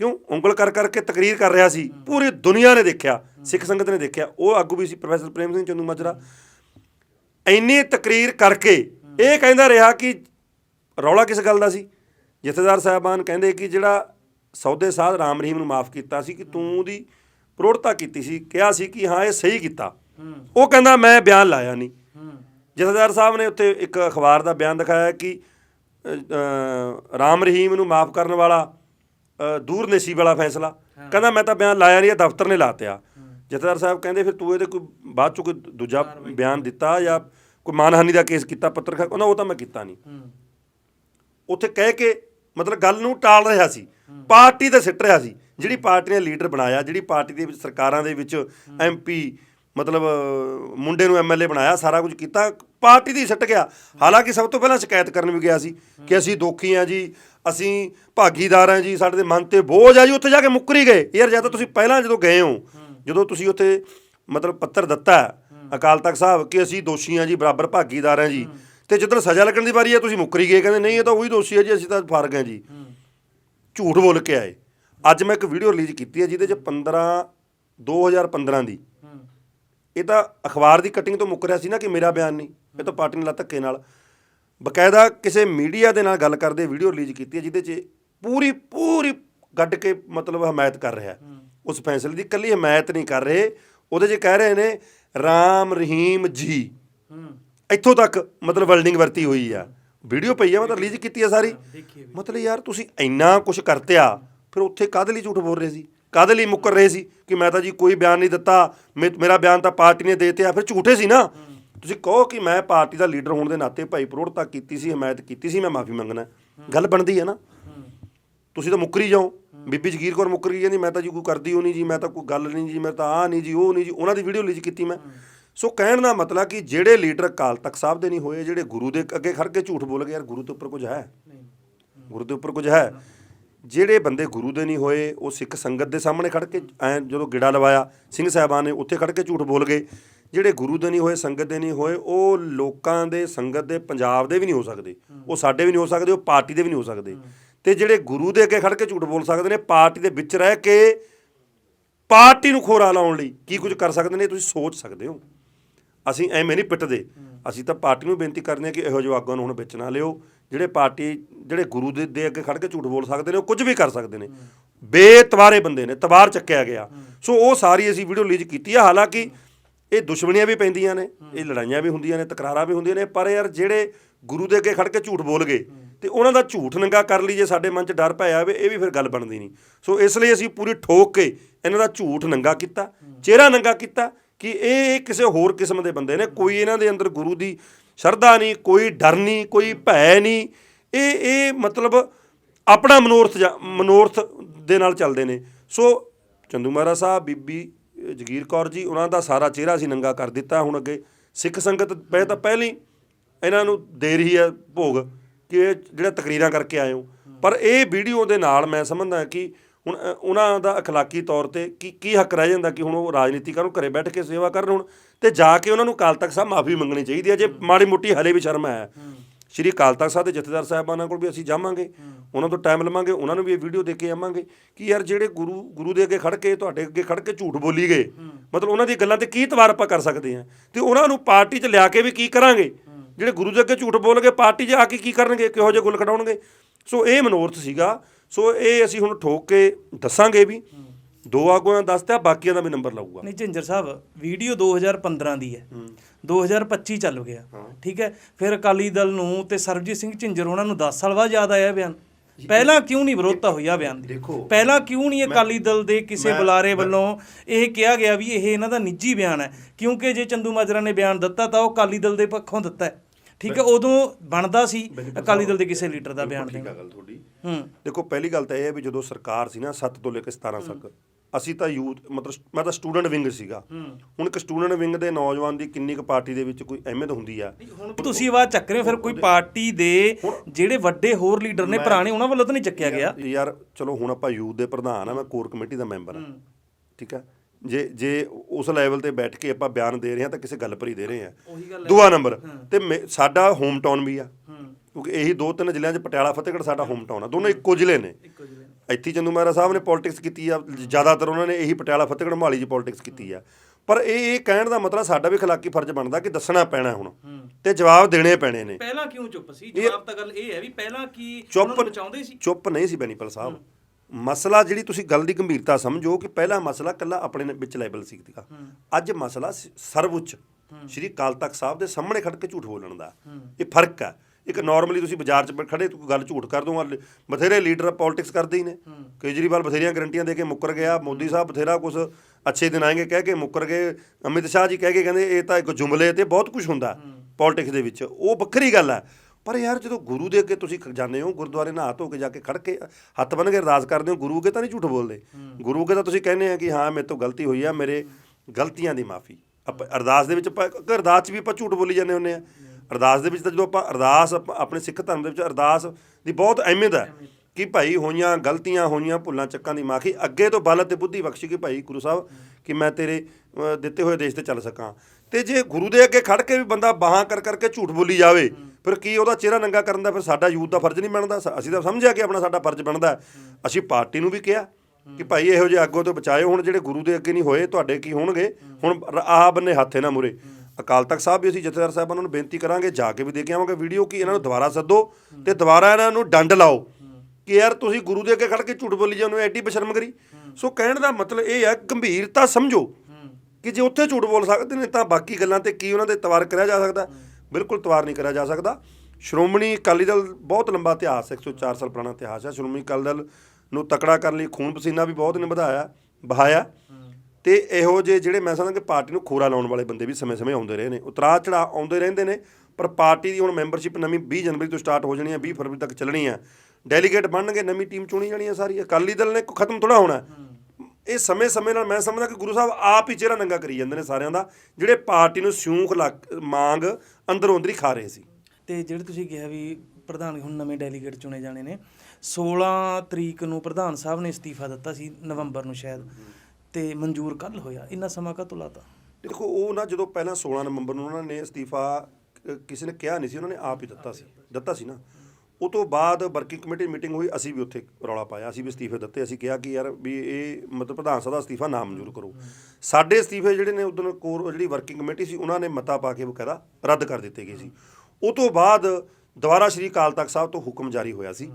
ਕਿਉਂ? ਉਂਗਲ ਕਰ ਕਰਕੇ ਤਕਰੀਰ ਕਰ ਰਿਹਾ ਸੀ। ਪੂਰੀ ਦੁਨੀਆ ਨੇ ਦੇਖਿਆ, ਸਿੱਖ ਸੰਗਤ ਨੇ ਦੇਖਿਆ। ਉਹ ਆਗੂ ਵੀ ਸੀ, ਪ੍ਰੋਫੈਸਰ ਪ੍ਰੇਮ ਸਿੰਘ ਚੰਦੂ ਮਾਜਰਾ। ਇੰਨੀ ਤਕਰੀਰ ਕਰਕੇ ਇਹ ਕਹਿੰਦਾ ਰਿਹਾ ਕਿ ਰੌਲਾ ਕਿਸ ਗੱਲ ਦਾ ਸੀ? ਜਥੇਦਾਰ ਸਾਹਿਬਾਨ ਕਹਿੰਦੇ ਕਿ ਜਿਹੜਾ ਸੌਦੇ ਸਾਧ ਰਾਮ ਰਹੀਮ ਨੂੰ ਮਾਫ ਕੀਤਾ ਸੀ ਕਿ ਤੂੰ ਉਹਦੀ ਪ੍ਰੋੜਤਾ ਕੀਤੀ ਸੀ, ਕਿਹਾ ਸੀ ਕਿ ਹਾਂ, ਇਹ ਸਹੀ ਕੀਤਾ। ਉਹ ਕਹਿੰਦਾ, ਮੈਂ ਬਿਆਨ ਲਾਇਆ ਨਹੀਂ। ਜਥੇਦਾਰ ਸਾਹਿਬ ਨੇ ਉੱਥੇ ਇੱਕ ਅਖਬਾਰ ਦਾ ਬਿਆਨ ਦਿਖਾਇਆ ਕਿ ਰਾਮ ਰਹੀਮ ਨੂੰ ਮਾਫ ਕਰਨ ਵਾਲਾ ਦੂਰ ਨੇਸੀ ਵਾਲਾ ਫੈਸਲਾ। ਕਹਿੰਦਾ ਮੈਂ ਤਾਂ ਬਿਆਨ ਲਾਇਆ ਨਹੀਂ ਇਹ ਦਫ਼ਤਰ ਨੇ ਲਾਤਿਆ ਜਥੇਦਾਰ ਸਾਹਿਬ ਕਹਿੰਦੇ ਫਿਰ ਤੂੰ ਇਹਦੇ ਕੋਈ ਬਾਅਦ ਚ ਕੋਈ ਦੂਜਾ ਬਿਆਨ ਦਿੱਤਾ ਜਾਂ ਕੋਈ ਮਾਨਹਾਨੀ ਦਾ ਕੇਸ ਕੀਤਾ ਪੱਤਰਕਾਰ ਕਹਿੰਦਾ ਉਹ ਤਾਂ ਮੈਂ ਕੀਤਾ ਨਹੀਂ। ਉੱਥੇ ਕਹਿ ਕੇ ਮਤਲਬ ਗੱਲ ਨੂੰ ਟਾਲ ਰਿਹਾ ਸੀ। ਪਾਰਟੀ ਤੇ ਸਿੱਟ ਰਿਹਾ ਸੀ। ਜਿਹੜੀ ਪਾਰਟੀ ਨੇ ਲੀਡਰ ਬਣਾਇਆ ਜਿਹੜੀ ਪਾਰਟੀ ਦੇ ਵਿੱਚ ਸਰਕਾਰਾਂ ਦੇ ਵਿੱਚ ਐਮਪੀ ਮਤਲਬ, ਮੁੰਡੇ ਨੂੰ ਐਮਐਲਏ ਬਣਾਇਆ, ਸਾਰਾ ਕੁਝ ਕੀਤਾ, ਪਾਰਟੀ ਦੀ ਸਿੱਟ ਗਿਆ। ਹਾਲਾਂਕਿ ਸਭ ਤੋਂ ਪਹਿਲਾਂ ਸ਼ਿਕਾਇਤ ਕਰਨ ਵੀ ਗਿਆ ਸੀ ਕਿ ਅਸੀਂ ਦੋਖੀ ਆ ਜੀ, ਅਸੀਂ ਭਾਗੀਦਾਰ ਆ ਜੀ, ਸਾਡੇ ਦੇ ਮਨ ਤੇ ਬੋਝ ਆ ਜੀ, ਉੱਥੇ ਜਾ ਕੇ ਮੁੱਕਰੀ ਗਏ। ਯਾਰ, ਜਾਂ ਤੁਸੀਂ ਪਹਿਲਾਂ ਜਦੋਂ ਗਏ ਹੋ, ਜਦੋਂ ਤੁਸੀਂ ਉੱਥੇ ਮਤਲਬ ਪੱਤਰ ਦਿੱਤਾ ਅਕਾਲ ਤਖਤ ਸਾਹਿਬ, ਕਿ ਅਸੀਂ ਦੋਸ਼ੀ ਆ ਜੀ, ਬਰਾਬਰ ਭਾਗੀਦਾਰ ਆ ਜੀ, ਤੇ ਜਦੋਂ ਸਜ਼ਾ ਲੱਗਣ ਦੀ ਵਾਰੀ ਹੈ ਤੁਸੀਂ ਮੁੱਕਰੀ ਗਏ। ਕਹਿੰਦੇ, ਨਹੀਂ, ਇਹ ਤਾਂ ਉਹੀ ਦੋਸ਼ੀ ਹੈ ਜੀ, ਅਸੀਂ ਤਾਂ ਫ਼ਰਕ ਗਏ ਜੀ। ਝੂਠ ਬੋਲ ਕੇ ਆਏ। ਅੱਜ ਮੈਂ ਇੱਕ ਵੀਡੀਓ ਰਿਲੀਜ਼ ਕੀਤੀ ਹੈ, ਜਿਹਦੇ 'ਚ 15 2015 ਦੀ ਇਹ ਤਾਂ ਅਖਬਾਰ ਦੀ ਕਟਿੰਗ ਤੋਂ ਮੁੱਕ ਰਿਹਾ ਸੀ ਨਾ ਕਿ ਮੇਰਾ ਬਿਆਨ ਨਹੀਂ। ਇਹ ਤਾਂ ਪਾਰਟੀ ਨੇ ਲਾ ਧੱਕੇ ਨਾਲ। ਬਕਾਇਦਾ ਕਿਸੇ ਮੀਡੀਆ ਦੇ ਨਾਲ ਗੱਲ ਕਰਦੇ ਵੀਡੀਓ ਰਿਲੀਜ਼ ਕੀਤੀ ਹੈ ਜਿਹਦੇ 'ਚ ਪੂਰੀ ਪੂਰੀ ਗੱਡ ਕੇ ਮਤਲਬ ਹਮਾਇਤ ਕਰ ਰਿਹਾ ਹੈ। ਉਸ ਫੈਸਲੇ ਦੀ ਕੱਲੀ ਹਮਾਇਤ ਨਹੀਂ ਕਰ ਰਹੇ। ਉਹਦੇ 'ਚ ਕਹਿ ਰਹੇ ਨੇ ਰਾਮ ਰਹੀਮ ਜੀ। ਇੱਥੋਂ ਤੱਕ ਮਤਲਬ ਵਰਡਿੰਗ ਵਰਤੀ ਹੋਈ ਆ। ਵੀਡੀਓ ਪਈ ਆ ਮੈਂ ਤਾਂ ਰਿਲੀਜ਼ ਕੀਤੀ ਆ ਸਾਰੀ। ਮਤਲਬ ਯਾਰ ਤੁਸੀਂ ਇੰਨਾ ਕੁਝ ਕਰਤਿਆ ਫਿਰ ਉੱਥੇ ਕਾਹਦੇ ਲਈ ਝੂਠ ਬੋਲ ਰਹੇ ਸੀ? ਕਾਹਦੇ ਲਈ ਮੁੱਕਰ ਰਹੇ ਸੀ? ਕਿ ਮੈਂ ਤਾਂ ਜੀ ਕੋਈ ਬਿਆਨ ਨਹੀਂ ਦਿੱਤਾ ਮੇ- ਮੇਰਾ ਬਿਆਨ ਤਾਂ ਪਾਰਟੀ ਨੇ ਦੇ ਦਿੱਤਾ ਫਿਰ ਝੂਠੇ ਸੀ ਨਾ। ਤੁਸੀਂ ਕਹੋ ਕਿ ਮੈਂ ਪਾਰਟੀ ਦਾ ਲੀਡਰ ਹੋਣ ਦੇ ਨਾਤੇ ਭਾਈ ਪ੍ਰੋੜਤਾ ਕੀਤੀ ਸੀ ਹਮਾਇਤ ਕੀਤੀ ਸੀ ਮੈਂ ਮਾਫੀ ਮੰਗਣਾ। ਗੱਲ ਬਣਦੀ ਹੈ ਨਾ। ਤੁਸੀਂ ਤਾਂ ਮੁੱਕਰੀ ਜਾਓ। ਬੀਬੀ ਜਗੀਰ ਕੌਰ ਮੁੱਕਰ ਗਈ ਕਹਿੰਦੀ ਮੈਂ ਤਾਂ ਜੀ ਕੋਈ ਕਰਦੀ ਹੋ ਨਹੀਂ ਜੀ ਮੈਂ ਤਾਂ ਕੋਈ ਗੱਲ ਨਹੀਂ ਜੀ ਮੈਂ ਤਾਂ ਆ ਨਹੀਂ ਜੀ ਉਹ ਨਹੀਂ ਜੀ। ਉਹਨਾਂ ਦੀ ਵੀਡੀਓ ਰਿਲੀਜ਼ ਕੀਤੀ ਮੈਂ। ਸੋ ਕਹਿਣ ਦਾ ਮਤਲਬ ਕਿ ਜਿਹੜੇ ਲੀਡਰ ਅਕਾਲ ਤਖਤ ਸਾਹਿਬ ਦੇ ਨਹੀਂ ਹੋਏ ਜਿਹੜੇ ਗੁਰੂ ਦੇ ਅੱਗੇ ਖੜ ਕੇ ਝੂਠ ਬੋਲ ਗਏ ਯਾਰ ਗੁਰੂ ਦੇ ਉੱਪਰ ਕੁਝ ਹੈ। ਨਹੀਂ। ਗੁਰੂ ਦੇ ਉੱਪਰ ਕੁਝ ਹੈ। ਜਿਹੜੇ ਬੰਦੇ ਗੁਰੂ ਦੇ ਨਹੀਂ ਹੋਏ, ਉਹ ਸਿੱਖ ਸੰਗਤ ਦੇ ਸਾਹਮਣੇ ਖੜ ਕੇ, ਐ ਜਦੋਂ ਗਿੜਾ ਲਵਾਇਆ, ਸਿੰਘ ਸਾਹਿਬਾਨ ਨੇ ਉੱਥੇ ਖੜ ਕੇ ਝੂਠ ਬੋਲ ਗਏ। ਜਿਹੜੇ ਗੁਰੂ ਦੇ ਨਹੀਂ ਹੋਏ, ਸੰਗਤ ਦੇ ਨਹੀਂ ਹੋਏ, ਉਹ ਲੋਕਾਂ ਦੇ, ਸੰਗਤ ਦੇ, ਪੰਜਾਬ ਦੇ ਵੀ ਨਹੀਂ ਹੋ ਸਕਦੇ। ਉਹ ਸਾਡੇ ਵੀ ਨਹੀਂ ਹੋ ਸਕਦੇ, ਉਹ ਪਾਰਟੀ ਦੇ ਵੀ ਨਹੀਂ ਹੋ ਸਕਦੇ। ਤੇ ਜਿਹੜੇ ਗੁਰੂ ਦੇ ਅੱਗੇ ਖੜ ਕੇ ਝੂਠ ਬੋਲ ਸਕਦੇ ਨੇ, ਪਾਰਟੀ ਦੇ ਵਿੱਚ ਰਹਿ ਕੇ ਪਾਰਟੀ ਨੂੰ ਖੋਰਾ ਲਾਉਣ ਲਈ ਕੀ ਕੁਝ ਕਰ ਸਕਦੇ ਨੇ, ਤੁਸੀਂ ਸੋਚ ਸਕਦੇ ਹੋ। ਅਸੀਂ ਐਵੇਂ ਨਹੀਂ ਪਿੱਟਦੇ। ਅਸੀਂ ਤਾਂ ਪਾਰਟੀ ਨੂੰ ਬੇਨਤੀ ਕਰਦੇ ਹਾਂ ਕਿ ਇਹੋ ਜਿਹੇ ਆਗੂਆਂ ਨੂੰ ਹੁਣ ਵਿੱਚ ਨਾ ਲਿਓ। ਜਿਹੜੇ ਪਾਰਟੀ ਜਿਹੜੇ ਗੁਰੂ ਦੇ ਦੇ ਅੱਗੇ ਖੜ ਕੇ ਝੂਠ ਬੋਲ ਸਕਦੇ ਨੇ ਉਹ ਕੁਝ ਵੀ ਕਰ ਸਕਦੇ ਨੇ। ਬੇਤਵਾਰੇ ਬੰਦੇ ਨੇ ਤਵਾਰ ਚੱਕਿਆ ਗਿਆ। ਸੋ ਉਹ ਸਾਰੀ ਅਸੀਂ ਵੀਡੀਓ ਰਿਲੀਜ਼ ਕੀਤੀ ਆ। ਹਾਲਾਂਕਿ ਇਹ ਦੁਸ਼ਮਣੀਆਂ ਵੀ ਪੈਂਦੀਆਂ ਨੇ ਇਹ ਲੜਾਈਆਂ ਵੀ ਹੁੰਦੀਆਂ ਨੇ ਤਕਰਾਰਾਂ ਵੀ ਹੁੰਦੀਆਂ ਨੇ ਪਰ ਯਾਰ ਜਿਹੜੇ ਗੁਰੂ ਦੇ ਅੱਗੇ ਖੜ ਕੇ ਝੂਠ ਬੋਲ ਗਏ ਤੇ ਉਹਨਾਂ ਦਾ ਝੂਠ ਨੰਗਾ ਕਰ ਲਈ ਜੇ ਸਾਡੇ ਮਨ 'ਚ ਡਰ ਪੈ ਜਾਵੇ ਇਹ ਵੀ ਫਿਰ ਗੱਲ ਬਣਦੀ ਨਹੀਂ। ਸੋ ਇਸ ਲਈ ਅਸੀਂ ਪੂਰੀ ਠੋਕ ਕੇ ਇਹਨਾਂ ਦਾ ਝੂਠ ਨੰਗਾ ਕੀਤਾ ਚਿਹਰਾ ਨੰਗਾ ਕੀਤਾ ਕਿ ਇਹ ਇਹ ਕਿਸੇ ਹੋਰ ਕਿਸਮ ਦੇ ਬੰਦੇ ਨੇ, ਕੋਈ ਇਹਨਾਂ ਦੇ ਅੰਦਰ ਗੁਰੂ ਦੀ ਸ਼ਰਧਾ ਨਹੀਂ, ਕੋਈ ਡਰ ਨਹੀਂ, ਕੋਈ ਭੈ ਨਹੀਂ। ਇਹ ਇਹ ਮਤਲਬ ਆਪਣਾ ਮਨੋਰਥ ਜਾਂ- ਮਨੋਰਥ ਦੇ ਨਾਲ ਚੱਲਦੇ ਨੇ। ਸੋ ਚੰਦੂ ਮਹਾਰਾਜ ਸਾਹਿਬ, ਬੀਬੀ ਜਗੀਰ ਕੌਰ ਜੀ, ਉਹਨਾਂ ਦਾ ਸਾਰਾ ਚਿਹਰਾ ਅਸੀਂ ਨੰਗਾ ਕਰ ਦਿੱਤਾ ਹੁਣ ਅੱਗੇ। ਸਿੱਖ ਸੰਗਤ ਪਹਿ, ਤਾਂ ਪਹਿਲੀ ਇਹਨਾਂ ਨੂੰ ਦੇ ਰਹੀ ਹੈ ਭੋਗ ਕਿ ਇਹ ਜਿਹੜਾ ਤਕਰੀਰਾਂ ਕਰਕੇ ਆਏ ਹੋ। ਪਰ ਇਹ ਵੀਡੀਓ ਦੇ ਨਾਲ ਮੈਂ ਸਮਝਦਾ ਕਿ ਹੁਣ ਅ, ਉਹਨਾਂ ਦਾ اخلاقی ਤੌਰ ਤੇ ਕੀ ਕੀ ਹੱਕ ਰਹਿ ਜਾਂਦਾ ਕਿ ਹੁਣ ਉਹ ਰਾਜਨੀਤੀ ਕਰਨ ਘਰੇ ਬੈਠ ਕੇ ਸੇਵਾ ਕਰਨ ਹੁਣ ਤੇ ਜਾ ਕੇ ਉਹਨਾਂ ਨੂੰ ਅਕਾਲ ਤਖਤ ਸਾਹਿਬ ਮਾਫੀ ਮੰਗਣੀ ਚਾਹੀਦੀ ਹੈ ਜੇ ਮਾੜੀ ਮੁੱਟੀ ਹਲੇ ਵੀ ਸ਼ਰਮ ਹੈ ਸ਼੍ਰੀ ਅਕਾਲ ਤਖਤ ਸਾਹਿਬ ਦੇ ਜਥੇਦਾਰ ਸਾਹਿਬਾਨਾਂ ਕੋਲ ਵੀ ਅਸੀਂ ਜਾਵਾਂਗੇ ਉਹਨਾਂ ਤੋਂ ਟਾਈਮ ਲਵਾਂਗੇ ਉਹਨਾਂ ਨੂੰ ਵੀ ਇਹ ਵੀਡੀਓ ਦੇ ਕੇ ਆਵਾਂਗੇ ਕਿ ਯਾਰ ਜਿਹੜੇ ਗੁਰੂ ਗੁਰੂ ਦੇ ਅੱਗੇ ਖੜ ਕੇ ਤੁਹਾਡੇ ਅੱਗੇ ਖੜ ਕੇ ਝੂਠ ਬੋਲੀ ਗਏ ਮਤਲਬ ਉਹਨਾਂ ਦੀ ਗੱਲਾਂ ਤੇ ਕੀ ਤਵਾਰ ਆਪਾਂ ਕਰ ਸਕਦੇ ਹਾਂ ਤੇ ਉਹਨਾਂ ਨੂੰ ਪਾਰਟੀ 'ਚ ਲਿਆ ਕੇ ਵੀ ਕੀ ਕਰਾਂਗੇ ਜਿਹੜੇ ਗੁਰੂ ਦੇ ਅੱਗੇ ਝੂਠ ਬੋਲ ਕੇ ਪਾਰਟੀ 'ਚ ਆ ਕੇ ਕੀ ਕਰਨਗੇ ਕਿਹੋ ਜਿਹੇ ਗੁੱਲ ਖਡਾਉਣਗੇ ਸੋ ਇਹ ਮਨੋਰਥ ਸੀਗਾ ਸੋ ਇਹ ਅਸੀਂ ਹੁਣ ਠੋਕ ਕੇ ਦੱਸਾਂਗੇ ਵੀ ਦੋ ਆਗੂਆਂ ਦੱਸਤਾ ਬਾਕੀਆਂ ਦਾ ਵੀ ਨੰਬਰ ਲਾਊਗਾ। ਨਹੀਂ ਝਿੰਜਰ ਸਾਹਿਬ ਵੀਡੀਓ 2015 ਦੀ ਹੈ। 2025 ਚੱਲ ਗਿਆ। ਠੀਕ ਹੈ? ਫਿਰ ਅਕਾਲੀ ਦਲ ਨੂੰ ਤੇ ਸਰਬਜੀਤ ਸਿੰਘ ਝਿੰਜਰ ਉਹਨਾਂ ਨੂੰ 10 ਸਾਲ ਬਾਅਦ ਯਾਦ ਆਇਆ ਬਿਆਨ। ਪਹਿਲਾਂ ਕਿਉਂ ਨਹੀਂ ਵਿਰੋਧਤਾ ਹੋਈ ਆ ਬਿਆਨ ਦੀ? ਪਹਿਲਾਂ ਕਿਉਂ ਨਹੀਂ ਅਕਾਲੀ ਦਲ ਦੇ ਕਿਸੇ ਬੁਲਾਰੇ ਵੱਲੋਂ ਇਹ ਕਿਹਾ ਗਿਆ ਵੀ ਇਹ ਇਹਨਾਂ ਦਾ ਨਿੱਜੀ ਬਿਆਨ ਹੈ? ਕਿਉਂਕਿ ਜੇ ਚੰਦੂ ਮਾਜਰਾ ਨੇ ਬਿਆਨ ਦਿੱਤਾ ਤਾਂ ਉਹ ਅਕਾਲੀ ਦਲ ਦੇ ਪੱਖੋਂ ਦਿੱਤਾ ਹੈ। ਠੀਕ ਹੈ ਉਦੋਂ ਬਣਦਾ ਸੀ ਅਕਾਲੀ ਦਲ ਦੇ ਕਿਸੇ ਲੀਡਰ ਦਾ ਬਿਆਨ ਠੀਕ ਦੇਣਾ ਗੱਲ ਤੁਹਾਡੀ। ਹੂੰ। ਦੇਖੋ ਪਹਿਲੀ ਗੱਲ ਤਾਂ ਇਹ ਹੈ ਵੀ ਜਦੋਂ ਸਰਕਾਰ ਸੀ ਨਾ 7 ਤੋਂ ਲੈ ਕੇ 17 ਤੱਕ ਅਸੀਂ ਤਾਂ ਯੂਥ ਮਤਲਬ ਮੈਂ ਤਾਂ ਸਟੂਡੈਂਟ ਵਿੰਗ ਸੀਗਾ। ਹੁਣ ਇੱਕ ਸਟੂਡੈਂਟ ਵਿੰਗ ਦੇ ਨੌਜਵਾਨ ਦੀ ਕਿੰਨੀ ਕੁ ਪਾਰਟੀ ਦੇ ਵਿੱਚ ਕੋਈ ਅਹਿਮੀਅਤ ਹੁੰਦੀ ਆ? ਹੁਣ ਤੁਸੀਂ ਆਵਾਜ਼ ਚੱਕ ਰਹੇ ਹੋ ਫਿਰ ਕੋਈ ਪਾਰਟੀ ਦੇ ਜਿਹੜੇ ਵੱਡੇ ਹੋਰ ਲੀਡਰ ਨੇ ਪੁਰਾਣੇ ਉਹਨਾਂ ਵੱਲੋਂ ਤਾਂ ਨਹੀਂ ਚੱਕਿਆ ਗਿਆ? ਯਾਰ ਚਲੋ ਹੁਣ ਆਪਾਂ ਯੂਥ ਦੇ ਪ੍ਰਧਾਨ ਆ ਮੈਂ ਕੋਰ ਕਮੇਟੀ ਦਾ ਮੈਂਬਰ ਆ। ਠੀਕ ਆ ਜੇ ਜੇ ਉਸ ਲੈਵਲ ਤੇ ਬੈਠ ਕੇ ਆਪਾਂ ਬਿਆਨ ਦੇ ਰਹੇ ਹਾਂ ਤਾਂ ਕਿਸੇ ਗੱਲ ਪਰ ਹੀ ਦੇ ਰਹੇ ਹਾਂ। ਦੂਆ ਨੰਬਰ ਤੇ ਸਾਡਾ ਹੋਮ ਟਾਊਨ ਵੀ ਆ। ਕਿਉਂਕਿ ਇਹੀ ਦੋ ਤਿੰਨ ਜ਼ਿਲ੍ਹਿਆਂ 'ਚ ਪਟਿਆਲਾ ਫਤਿਹਗੜ੍ਹ ਸਾਡਾ ਹੋਮ ਟਾਊਨ ਆ। ਦੋਨੋਂ ਇੱਕੋ ਜ਼ਿਲ੍ਹੇ ਨੇ। ਇੱਥੇ ਚੰਦੂ ਮਹਾਰਾਜ ਸਾਹਿਬ ਨੇ ਪੋਲਿਟਿਕਸ ਕੀਤੀ ਆ। ਜ਼ਿਆਦਾਤਰ ਉਹਨਾਂ ਨੇ ਇਹੀ ਪਟਿਆਲਾ ਫਤਿਹਗੜ੍ਹ ਮਹਾਲੀ 'ਚ ਪੋਲਿਟਿਕਸ ਕੀਤੀ ਆ। ਪਰ ਇਹ ਇਹ ਕਹਿਣ ਦਾ ਮਤਲਬ ਸਾਡਾ ਵੀ ਖਲਾਕੀ ਫਰਜ਼ ਬਣਦਾ ਕਿ ਦੱਸਣਾ ਪੈਣਾ ਹੁਣ ਤੇ ਜਵਾਬ ਦੇਣੇ ਪੈਣੇ ਨੇ। ਪਹਿਲਾਂ ਕਿਉਂ ਚੁੱਪ ਸੀ? ਜਵਾਬ ਤਾਂ ਗੱਲ ਇਹ ਹੈ ਵੀ ਪਹਿਲਾਂ ਕੀ ਉਹਨਾਂ ਨੂੰ ਬਚਾਉਂਦੇ ਸੀ? ਚੁੱਪ ਨਹੀਂ ਸੀ ਬੈਨੀਪਲ ਸਾਹਿਬ। ਮਸਲਾ ਜਿਹੜੀ ਤੁਸੀਂ ਗੱਲ ਦੀ ਗੰਭੀਰਤਾ ਸਮਝੋ ਕਿ ਪਹਿਲਾ ਮਸਲਾ ਕੱਲਾ ਆਪਣੇ ਵਿੱਚ ਲੈਵਲ ਸੀ ਸੀਗਾ। ਅੱਜ ਮਸਲਾ ਸਰਵਉੱਚ ਸ਼੍ਰੀ ਅਕਾਲ ਤਖਤ ਸਾਹਿਬ ਦੇ ਸਾਹਮਣੇ ਖੜ ਕੇ ਝੂਠ ਬੋਲਣ ਦਾ। ਇਹ ਫ਼ਰਕ ਹੈ। ਇੱਕ ਨਾਰਮਲੀ ਤੁਸੀਂ ਬਾਜ਼ਾਰ 'ਚ ਖੜੇ ਕੋਈ ਗੱਲ ਝੂਠ ਕਰ ਦੋਗਾ ਬਥੇਰੇ ਲੀਡਰ ਪੋਲਿਟਿਕਸ ਕਰਦੇ ਹੀ ਨੇ। ਕੇਜਰੀਵਾਲ ਬਥੇਰੀਆਂ ਗਰੰਟੀਆਂ ਦੇ ਕੇ ਮੁੱਕਰ ਗਿਆ ਮੋਦੀ ਸਾਹਿਬ ਬਥੇਰਾ ਕੁਝ ਅੱਛੇ ਦਿਨ ਆਏਗੇ ਕਹਿ ਕੇ ਮੁੱਕਰ ਗਏ ਅਮਿਤ ਸ਼ਾਹ ਜੀ ਕਹਿ ਕੇ ਕਹਿੰਦੇ ਇਹ ਤਾਂ ਇੱਕ ਜੁਮਲੇ ਤੇ ਬਹੁਤ ਕੁਝ ਹੁੰਦਾ ਪੋਲਿਟਿਕਸ ਦੇ ਵਿੱਚ। ਉਹ ਵੱਖਰੀ ਗੱਲ ਹੈ। ਪਰ ਯਾਰ ਜਦੋਂ ਗੁਰੂ ਦੇ ਅੱਗੇ ਤੁਸੀਂ ਜਾਂਦੇ ਹੋ ਗੁਰਦੁਆਰੇ ਨਹਾ ਧੋ ਕੇ ਜਾ ਕੇ ਖੜ ਕੇ ਹੱਥ ਬੰਨ ਕੇ ਅਰਦਾਸ ਕਰਦੇ ਹੋ ਗੁਰੂ ਅੱਗੇ ਤਾਂ ਨਹੀਂ ਝੂਠ ਬੋਲਦੇ। ਗੁਰੂ ਅੱਗੇ ਤਾਂ ਤੁਸੀਂ ਕਹਿੰਦੇ ਆ ਕਿ ਹਾਂ ਮੇਰੇ ਤੋਂ ਗਲਤੀ ਹੋਈ ਆ ਮੇਰੇ ਗਲਤੀਆਂ ਦੀ ਮਾਫੀ। ਆਪਾਂ ਅਰਦਾਸ ਦੇ ਵਿੱਚ ਆਪਾਂ ਅਰਦਾਸ 'ਚ ਵੀ ਆਪਾਂ ਝੂਠ ਬੋਲੀ ਜਾਂਦੇ ਹੁੰਦੇ ਆ। ਅਰਦਾਸ ਦੇ ਵਿੱਚ ਤਾਂ ਜਦੋਂ ਆਪਾਂ ਅਰਦਾਸ ਆਪਾਂ ਆਪਣੇ ਸਿੱਖ ਧਰਮ ਦੇ ਵਿੱਚ ਅਰਦਾਸ ਦੀ ਬਹੁਤ ਅਹਿਮੀਅਤ ਹੈ ਕਿ ਭਾਈ ਹੋਈਆਂ ਗਲਤੀਆਂ ਹੋਈਆਂ ਭੁੱਲਾਂ ਚੱਕਾਂ ਦੀ ਮਾਫੀ ਅੱਗੇ ਤੋਂ ਬਲ ਤੇ ਬੁੱਧੀ ਬਖਸ਼ੀ ਕਿ ਭਾਈ ਗੁਰੂ ਸਾਹਿਬ ਕਿ ਮੈਂ ਤੇਰੇ ਦਿੱਤੇ ਹੋਏ ਦੇਸ਼ ਤੇ ਚੱਲ ਸਕਾਂ। ਤੇ ਜੇ ਗੁਰੂ ਦੇ ਅੱਗੇ ਖੜ ਕੇ ਵੀ ਬੰਦਾ ਬਾਹਾਂ ਕਰ ਕਰਕੇ ਝੂਠ ਬੋਲੀ ਜਾਵੇ, ਫਿਰ ਕੀ ਉਹਦਾ ਚਿਹਰਾ ਨੰਗਾ ਕਰਨ ਦਾ? ਫਿਰ ਸਾਡਾ ਯੂਥ ਦਾ ਫਰਜ਼ ਨਹੀਂ ਬਣਦਾ। ਅਸੀਂ ਤਾਂ ਸਮਝਿਆ ਕਿ ਆਪਣਾ ਸਾਡਾ ਫਰਜ਼ ਬਣਦਾ। ਅਸੀਂ ਪਾਰਟੀ ਨੂੰ ਵੀ ਕਿਹਾ ਕਿ ਭਾਈ ਇਹੋ ਜਿਹੇ ਅੱਗੋਂ ਤੋਂ ਬਚਾਇਓ ਹੁਣ ਜਿਹੜੇ ਗੁਰੂ ਦੇ ਅੱਗੇ ਨਹੀਂ ਹੋਏ, ਤੁਹਾਡੇ ਕੀ ਹੋਣਗੇ? ਹੁਣ ਆਹ ਬੰਨੇ ਹੱਥੇ ਨਾ ਮੁਰੇ ਅਕਾਲ ਤਖਤ ਸਾਹਿਬ ਵੀ ਅਸੀਂ ਜਥੇਦਾਰ ਸਾਹਿਬਾਨਾਂ ਨੂੰ ਬੇਨਤੀ ਕਰਾਂਗੇ, ਜਾ ਕੇ ਵੀ ਦੇ ਕੇ ਆਵਾਂਗੇ ਵੀਡੀਓ ਕਿ ਇਹਨਾਂ ਨੂੰ ਦੁਬਾਰਾ ਸੱਦੋ ਤੇ ਦੁਬਾਰਾ ਇਹਨਾਂ ਨੂੰ ਡੰਡ ਲਾਓ ਕਿ ਯਾਰ ਤੁਸੀਂ ਗੁਰੂ ਦੇ ਅੱਗੇ ਖੜ ਕੇ ਝੂਠ ਬੋਲੀ ਜਾਂਦੇ ਹੋ ਐਡੀ ਬਸ਼ਰਮਗਰੀ ਸੋ ਕਹਿਣ ਦਾ ਮਤਲਬ ਇਹ ਹੈ ਗੰਭੀਰਤਾ ਸਮਝੋ। ਕਿ ਜੇ ਉੱਥੇ ਝੂਠ ਬੋਲ ਸਕਦੇ ਨੇ ਤਾਂ ਬਾਕੀ ਗੱਲਾਂ ਤੇ ਕੀ ਉਹਨਾਂ ਦੇ ਤਵਾਰ ਕਰਿਆ ਜਾ ਸਕਦਾ? ਬਿਲਕੁਲ ਤਵਾਰ ਨਹੀਂ ਕਰਿਆ ਜਾ ਸਕਦਾ। ਸ਼੍ਰੋਮਣੀ ਅਕਾਲੀ ਦਲ ਬਹੁਤ ਲੰਬਾ ਇਤਿਹਾਸ ਹੈ 104 ਸਾਲ ਪੁਰਾਣਾ ਇਤਿਹਾਸ ਹੈ। ਸ਼੍ਰੋਮਣੀ ਅਕਾਲੀ ਦਲ ਨੂੰ ਤਕੜਾ ਕਰਨ ਲਈ ਖੂਨ ਪਸੀਨਾ ਵੀ ਬਹੁਤ ਨੇ ਵਧਾਇਆ ਬਹਾਇਆ ਤੇ ਇਹੋ ਜਿਹੇ ਜਿਹੜੇ ਮੈਂ ਸਮਝਦਾ ਕਿ ਪਾਰਟੀ ਨੂੰ ਖੋਰਾ ਲਾਉਣ ਵਾਲੇ ਬੰਦੇ ਵੀ ਸਮੇਂ-ਸਮੇਂ ਆਉਂਦੇ ਰਹੇ ਨੇ। ਉਤਰਾਅ ਚੜਾ ਆਉਂਦੇ ਰਹਿੰਦੇ ਨੇ ਪਰ ਪਾਰਟੀ ਦੀ ਹੁਣ ਮੈਂਬਰਸ਼ਿਪ ਨਵੀਂ 20 ਜਨਵਰੀ ਤੋਂ ਸਟਾਰਟ ਹੋ ਜਾਣੀ ਹੈ 20 ਫਰਵਰੀ ਤੱਕ ਚੱਲਣੀ ਹੈ। ਡੈਲੀਗੇਟ ਬਣਨਗੇ ਨਵੀਂ ਟੀਮ ਚੁਣੀ ਜਾਣੀ ਹੈ ਸਾਰੀ। ਅਕਾਲੀ ਦਲ ਨੇ ਖਤਮ ਥੋੜਾ ਹੋਣਾ। ਇਹ ਸਮੇਂ-ਸਮੇਂ ਨਾਲ ਮੈਂ ਸਮਝਦਾ ਕਿ ਗੁਰੂ ਸਾਹਿਬ ਆਪ ਹੀ ਚਿਹਰਾ ਨੰਗਾ ਕਰੀ ਜਾਂਦੇ ਨੇ ਸਾਰਿਆਂ ਦਾ ਜਿਹੜੇ ਪਾਰਟੀ ਨੂੰ ਸਿਉਂਖ ਮੰਗ ਅੰਦਰੋਂ ਅੰਦਰੀ ਖਾ ਰਹੇ ਸੀ। ਤੇ ਜਿਹੜੇ ਤੁਸੀਂ ਕਿਹਾ ਵੀ ਪ੍ਰਧਾਨ ਹੁਣ ਨਵੇਂ ਡੈਲੀਗੇਟ ਚੁਣੇ ਜਾਣੇ ਨੇ 16 ਤਰੀਕ ਨੂੰ ਪ੍ਰਧਾਨ ਸਾਹਿਬ ਨੇ ਅਸਤੀਫਾ ਦਿੱਤਾ ਸੀ ਨਵੰਬਰ ਨੂੰ ਸ਼ਾਇਦ। ਤੇ ਮਨਜ਼ੂਰ ਕੱਲ ਹੋਇਆ ਇੰਨਾ ਸਮਾਂ ਕਾਹਤੋਂ ਲਾਤਾ? ਦੇਖੋ ਉਹ ਨਾ ਜਦੋਂ ਪਹਿਲਾਂ 16 ਨਵੰਬਰ ਨੂੰ ਉਹਨਾਂ ਨੇ ਅਸਤੀਫਾ ਕਿਸੇ ਨੇ ਕਿਹਾ ਨਹੀਂ ਸੀ ਉਹਨਾਂ ਨੇ ਆਪ ਹੀ ਦਿੱਤਾ ਸੀ ਦਿੱਤਾ ਸੀ ਨਾ। ਉਹ ਤੋਂ ਬਾਅਦ ਵਰਕਿੰਗ ਕਮੇਟੀ ਮੀਟਿੰਗ ਹੋਈ ਅਸੀਂ ਵੀ ਉੱਥੇ ਰੌਲਾ ਪਾਇਆ ਅਸੀਂ ਵੀ ਅਸਤੀਫੇ ਦਿੱਤੇ ਅਸੀਂ ਕਿਹਾ ਕਿ ਯਾਰ ਵੀ ਇਹ ਮਤਲਬ ਪ੍ਰਧਾਨ ਸਾਹਿਬ ਦਾ ਅਸਤੀਫਾ ਨਾ ਮਨਜ਼ੂਰ ਕਰੋ। ਸਾਡੇ ਅਸਤੀਫੇ ਜਿਹੜੇ ਨੇ ਉਦੋਂ ਕੋਰ ਜਿਹੜੀ ਵਰਕਿੰਗ ਕਮੇਟੀ ਸੀ ਉਹਨਾਂ ਨੇ ਮਤਾ ਪਾ ਕੇ ਬਕਾਇਦਾ ਰੱਦ ਕਰ ਦਿੱਤੇ ਗਏ ਸੀ। ਉਹ ਤੋਂ ਬਾਅਦ ਦੁਬਾਰਾ ਸ਼੍ਰੀ ਅਕਾਲ ਤਖਤ ਸਾਹਿਬ ਤੋਂ ਹੁਕਮ ਜਾਰੀ ਹੋਇਆ ਸੀ।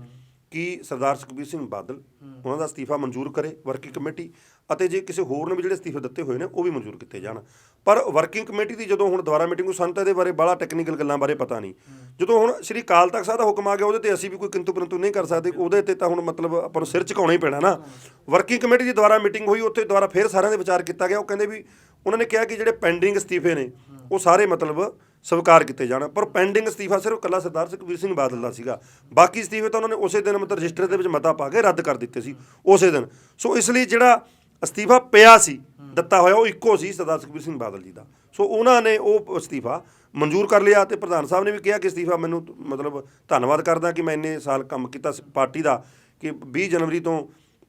ਕਿ ਸਰਦਾਰ ਸੁਖਬੀਰ ਸਿੰਘ ਬਾਦਲ ਉਹਨਾਂ ਦਾ ਅਸਤੀਫਾ ਮਨਜ਼ੂਰ ਕਰੇ ਵਰਕਿੰਗ ਕਮੇਟੀ ਅਤੇ ਜੇ ਕਿਸੇ ਹੋਰ ਨੇ ਵੀ ਜਿਹੜੇ ਅਸਤੀਫੇ ਦਿੱਤੇ ਹੋਏ ਨੇ, ਉਹ ਵੀ ਮਨਜ਼ੂਰ ਕੀਤੇ ਜਾਣ। ਪਰ ਵਰਕਿੰਗ ਕਮੇਟੀ ਦੀ ਜਦੋਂ ਹੁਣ ਦੁਬਾਰਾ ਮੀਟਿੰਗ ਨੂੰ ਸੰਤ ਇਹਦੇ ਬਾਰੇ ਬੜਾ ਟੈਕਨੀਕਲ ਗੱਲਾਂ ਬਾਰੇ ਪਤਾ ਨਹੀਂ। ਜਦੋਂ ਹੁਣ ਸ਼੍ਰੀ ਅਕਾਲ ਤਖਤ ਸਾਹਿਬ ਦਾ ਹੁਕਮ ਆ ਗਿਆ, ਉਹਦੇ ਤੇ ਅਸੀਂ ਵੀ ਕੋਈ ਕਿੰਤੂ ਪਰੰਤੂ ਨਹੀਂ ਕਰ ਸਕਦੇ, ਉਹਦੇ ਤੇ ਤਾਂ ਹੁਣ ਮਤਲਬ ਆਪਾਂ ਨੂੰ ਸਿਰ ਝੁਕਾਉਣਾ ਹੀ ਪੈਣਾ ਨਾ। ਵਰਕਿੰਗ ਕਮੇਟੀ ਦੀ ਦੁਬਾਰਾ ਮੀਟਿੰਗ ਹੋਈ, ਉੱਥੇ ਦੁਬਾਰਾ ਫੇਰ ਸਾਰਿਆਂ ਦੇ ਵਿਚਾਰ ਕੀਤਾ ਗਿਆ। ਉਹ ਕਹਿੰਦੇ ਵੀ, ਉਹਨਾਂ ਨੇ ਕਿਹਾ ਕਿ ਜਿਹੜੇ ਪੈਂਡਿੰਗ ਅਸਤੀਫੇ ਨੇ, ਉਹ ਸਾਰੇ ਮਤਲਬ ਸਵੀਕਾਰ ਕੀਤੇ ਜਾਣ। ਪਰ ਪੈਂਡਿੰਗ ਅਸਤੀਫਾ ਸਿਰਫ ਇਕੱਲਾ ਸਰਦਾਰ ਸੁਖਬੀਰ ਸਿੰਘ ਬਾਦਲ ਦਾ ਸੀਗਾ। ਬਾਕੀ ਅਸਤੀਫੇ ਤਾਂ ਉਹਨਾਂ ਨੇ ਉਸੇ ਦਿਨ ਮਤਲਬ ਰਜਿਸਟਰ ਦੇ ਵਿੱਚ ਮਤਾ ਪਾ ਕੇ ਰੱਦ ਕਰ ਦਿੱਤੇ ਸੀ, ਉਸੇ ਦਿਨ। ਸੋ ਇਸ ਲਈ ਜਿਹੜਾ ਅਸਤੀਫਾ ਪਿਆ ਸੀ, ਦਿੱਤਾ ਹੋਇਆ, ਉਹ ਇੱਕੋ ਸੀ ਸਰਦਾਰ ਸੁਖਬੀਰ ਸਿੰਘ ਬਾਦਲ ਜੀ ਦਾ। ਸੋ ਉਹਨਾਂ ਨੇ ਉਹ ਅਸਤੀਫਾ ਮਨਜ਼ੂਰ ਕਰ ਲਿਆ ਤੇ ਪ੍ਰਧਾਨ ਸਾਹਿਬ ਨੇ ਵੀ ਕਿਹਾ ਕਿ ਅਸਤੀਫਾ ਮੈਨੂੰ ਮਤਲਬ ਧੰਨਵਾਦ ਕਰਦਾ ਕਿ ਮੈਂ ਇੰਨੇ ਸਾਲ ਕੰਮ ਕੀਤਾ ਪਾਰਟੀ ਦਾ, ਕਿ 20 ਜਨਵਰੀ ਤੋਂ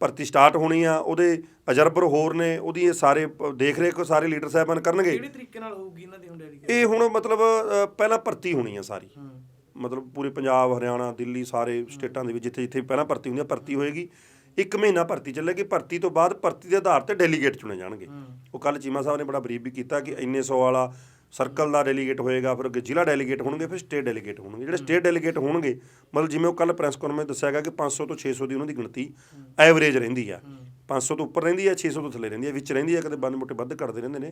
ਭਰਤੀ ਸਟਾਰਟ ਹੋਣੀ ਆ ਉਹਦੇ ਅਜਰਬਰ ਹੋਰ ਨੇ ਉਹਦੀ ਇਹ ਸਾਰੇ ਦੇਖ ਰੇਖ ਸਾਰੇ ਲੀਡਰ ਸਾਹਿਬਾਨ ਕਰਨਗੇ। ਕਿਹੜੇ ਤਰੀਕੇ ਨਾਲ ਹੋਊਗੀ ਇਹਨਾਂ ਦੀ ਹੁਣ ਡੈਡੀ ਇਹ ਹੁਣ ਮਤਲਬ ਪਹਿਲਾਂ ਭਰਤੀ ਹੋਣੀ ਆ ਸਾਰੀ। ਮਤਲਬ ਪੂਰੇ ਪੰਜਾਬ ਹਰਿਆਣਾ ਦਿੱਲੀ ਸਾਰੇ ਸਟੇਟਾਂ ਦੇ ਵਿੱਚ ਜਿੱਥੇ ਜਿੱਥੇ ਪਹਿਲਾਂ ਭਰਤੀ ਹੁੰਦੀ ਆ ਭਰਤੀ ਹੋਏਗੀ। ਇੱਕ ਮਹੀਨਾ ਭਰਤੀ ਚੱਲੇਗੀ ਭਰਤੀ ਤੋਂ ਬਾਅਦ ਭਰਤੀ ਦੇ ਆਧਾਰ ਤੇ ਡੈਲੀਗੇਟ ਚੁਣੇ ਜਾਣਗੇ। ਉਹ ਕੱਲ ਚੀਮਾ ਸਾਹਿਬ ਨੇ ਬੜਾ ਬਰੀਫ ਵੀ ਕੀਤਾ ਕਿ ਇੰਨੇ ਸੌ ਵਾਲਾ ਸਰਕਲ ਦਾ ਡੈਲੀਗੇਟ ਹੋਏਗਾ ਫਿਰ ਅੱਗੇ ਜ਼ਿਲ੍ਹਾ ਡੈਲੀਗੇਟ ਹੋਣਗੇ ਫਿਰ ਸਟੇਟ ਡੈਲੀਗੇਟ ਹੋਣਗੇ। ਜਿਹੜੇ ਸਟੇਟ ਡੈਲੀਗੇਟ ਹੋਣਗੇ ਮਤਲਬ ਜਿਵੇਂ ਉਹ ਕੱਲ ਪ੍ਰੈਸ ਕਾਨਫਰੰਸ ਦੱਸਿਆ ਗਿਆ ਕਿ 500 ਤੋਂ 600 ਦੀ ਉਹਨਾਂ ਦੀ ਗਿਣਤੀ ਐਵਰੇਜ ਰਹਿੰਦੀ ਆ। 500 ਤੋਂ ਉੱਪਰ ਰਹਿੰਦੀ ਆ 600 ਤੋਂ ਥੱਲੇ ਰਹਿੰਦੀ ਆ ਵਿੱਚ ਰਹਿੰਦੀ ਆ ਕਦੇ ਬੰਦ ਮੋਟੇ ਵੱਧ ਘਟਦੇ ਰਹਿੰਦੇ ਨੇ।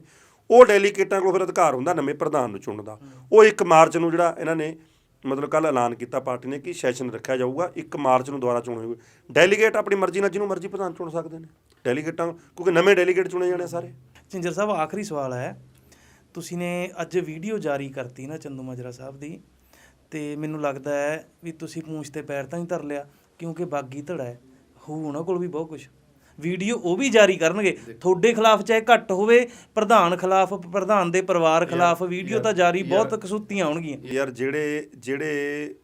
ਉਹ ਡੈਲੀਗੇਟਾਂ ਕੋਲ ਫਿਰ ਅਧਿਕਾਰ ਹੁੰਦਾ ਨਵੇਂ ਪ੍ਰਧਾਨ ਨੂੰ ਚੁਣਨ ਦਾ। ਉਹ 1 ਮਾਰਚ ਨੂੰ ਜਿਹੜਾ ਇਹਨਾਂ ਨੇ ਮਤਲਬ ਕੱਲ ਐਲਾਨ ਕੀਤਾ ਪਾਰਟੀ ਨੇ ਕਿ ਸੈਸ਼ਨ ਰੱਖਿਆ ਜਾਊਗਾ 1 ਮਾਰਚ ਨੂੰ ਦੁਬਾਰਾ ਚੋਣ ਹੋਊਗੀ ਡੈਲੀਗੇਟ ਆਪਣੀ ਮਰਜ਼ੀ ਨਾਲ ਜਿਹਨੂੰ ਮਰਜ਼ੀ ਪ੍ਰਧਾਨ ਚੁਣ ਸਕਦੇ ਨੇ। ਡੈਲੀਗੇਟਾਂ ਕਿਉਂਕਿ ਨਵੇਂ ਡੈਲੀਗੇਟ ਚੁਣੇ ਜਾਣੇ ਸਾਰੇ। ਝਿੰਜਰ ਸਾਹਿਬ ਆਖਰੀ ਸਵਾਲ ਹੈ ਤੁਸੀਂ ਨੇ ਅੱਜ ਵੀਡੀਓ ਜਾਰੀ ਕਰਤੀ ਨਾ ਚੰਦੂ ਮਾਜਰਾ ਸਾਹਿਬ ਦੀ ਤੇ ਮੈਨੂੰ ਲੱਗਦਾ ਹੈ ਵੀ ਤੁਸੀਂ ਪੂੰਛ ਤੇ ਪੈਰ ਤਾਂ ਹੀ ਧਰ ਲਿਆ ਕਿਉਂਕਿ ਬਾਗੀ ਧੜਾ ਹੈ ਹੋਊ ਉਹਨਾਂ ਕੋਲ ਵੀ ਬਹੁਤ ਕੁਝ ਵੀਡੀਓ ਉਹ ਵੀ ਜਾਰੀ ਕਰਨਗੇ। ਤੁਹਾਡੇ ਖਿਲਾਫ ਚਾਹੇ ਘੱਟ ਹੋਵੇ ਪ੍ਰਧਾਨ ਖਿਲਾਫ ਪ੍ਰਧਾਨ ਦੇ ਪਰਿਵਾਰ ਖਿਲਾਫ ਵੀਡੀਓ ਤਾਂ ਜਾਰੀ ਬਹੁਤ ਕਸੂਤੀਆਂ ਆਉਣਗੀਆਂ। ਯਾਰ ਜਿਹੜੇ ਜਿਹੜੇ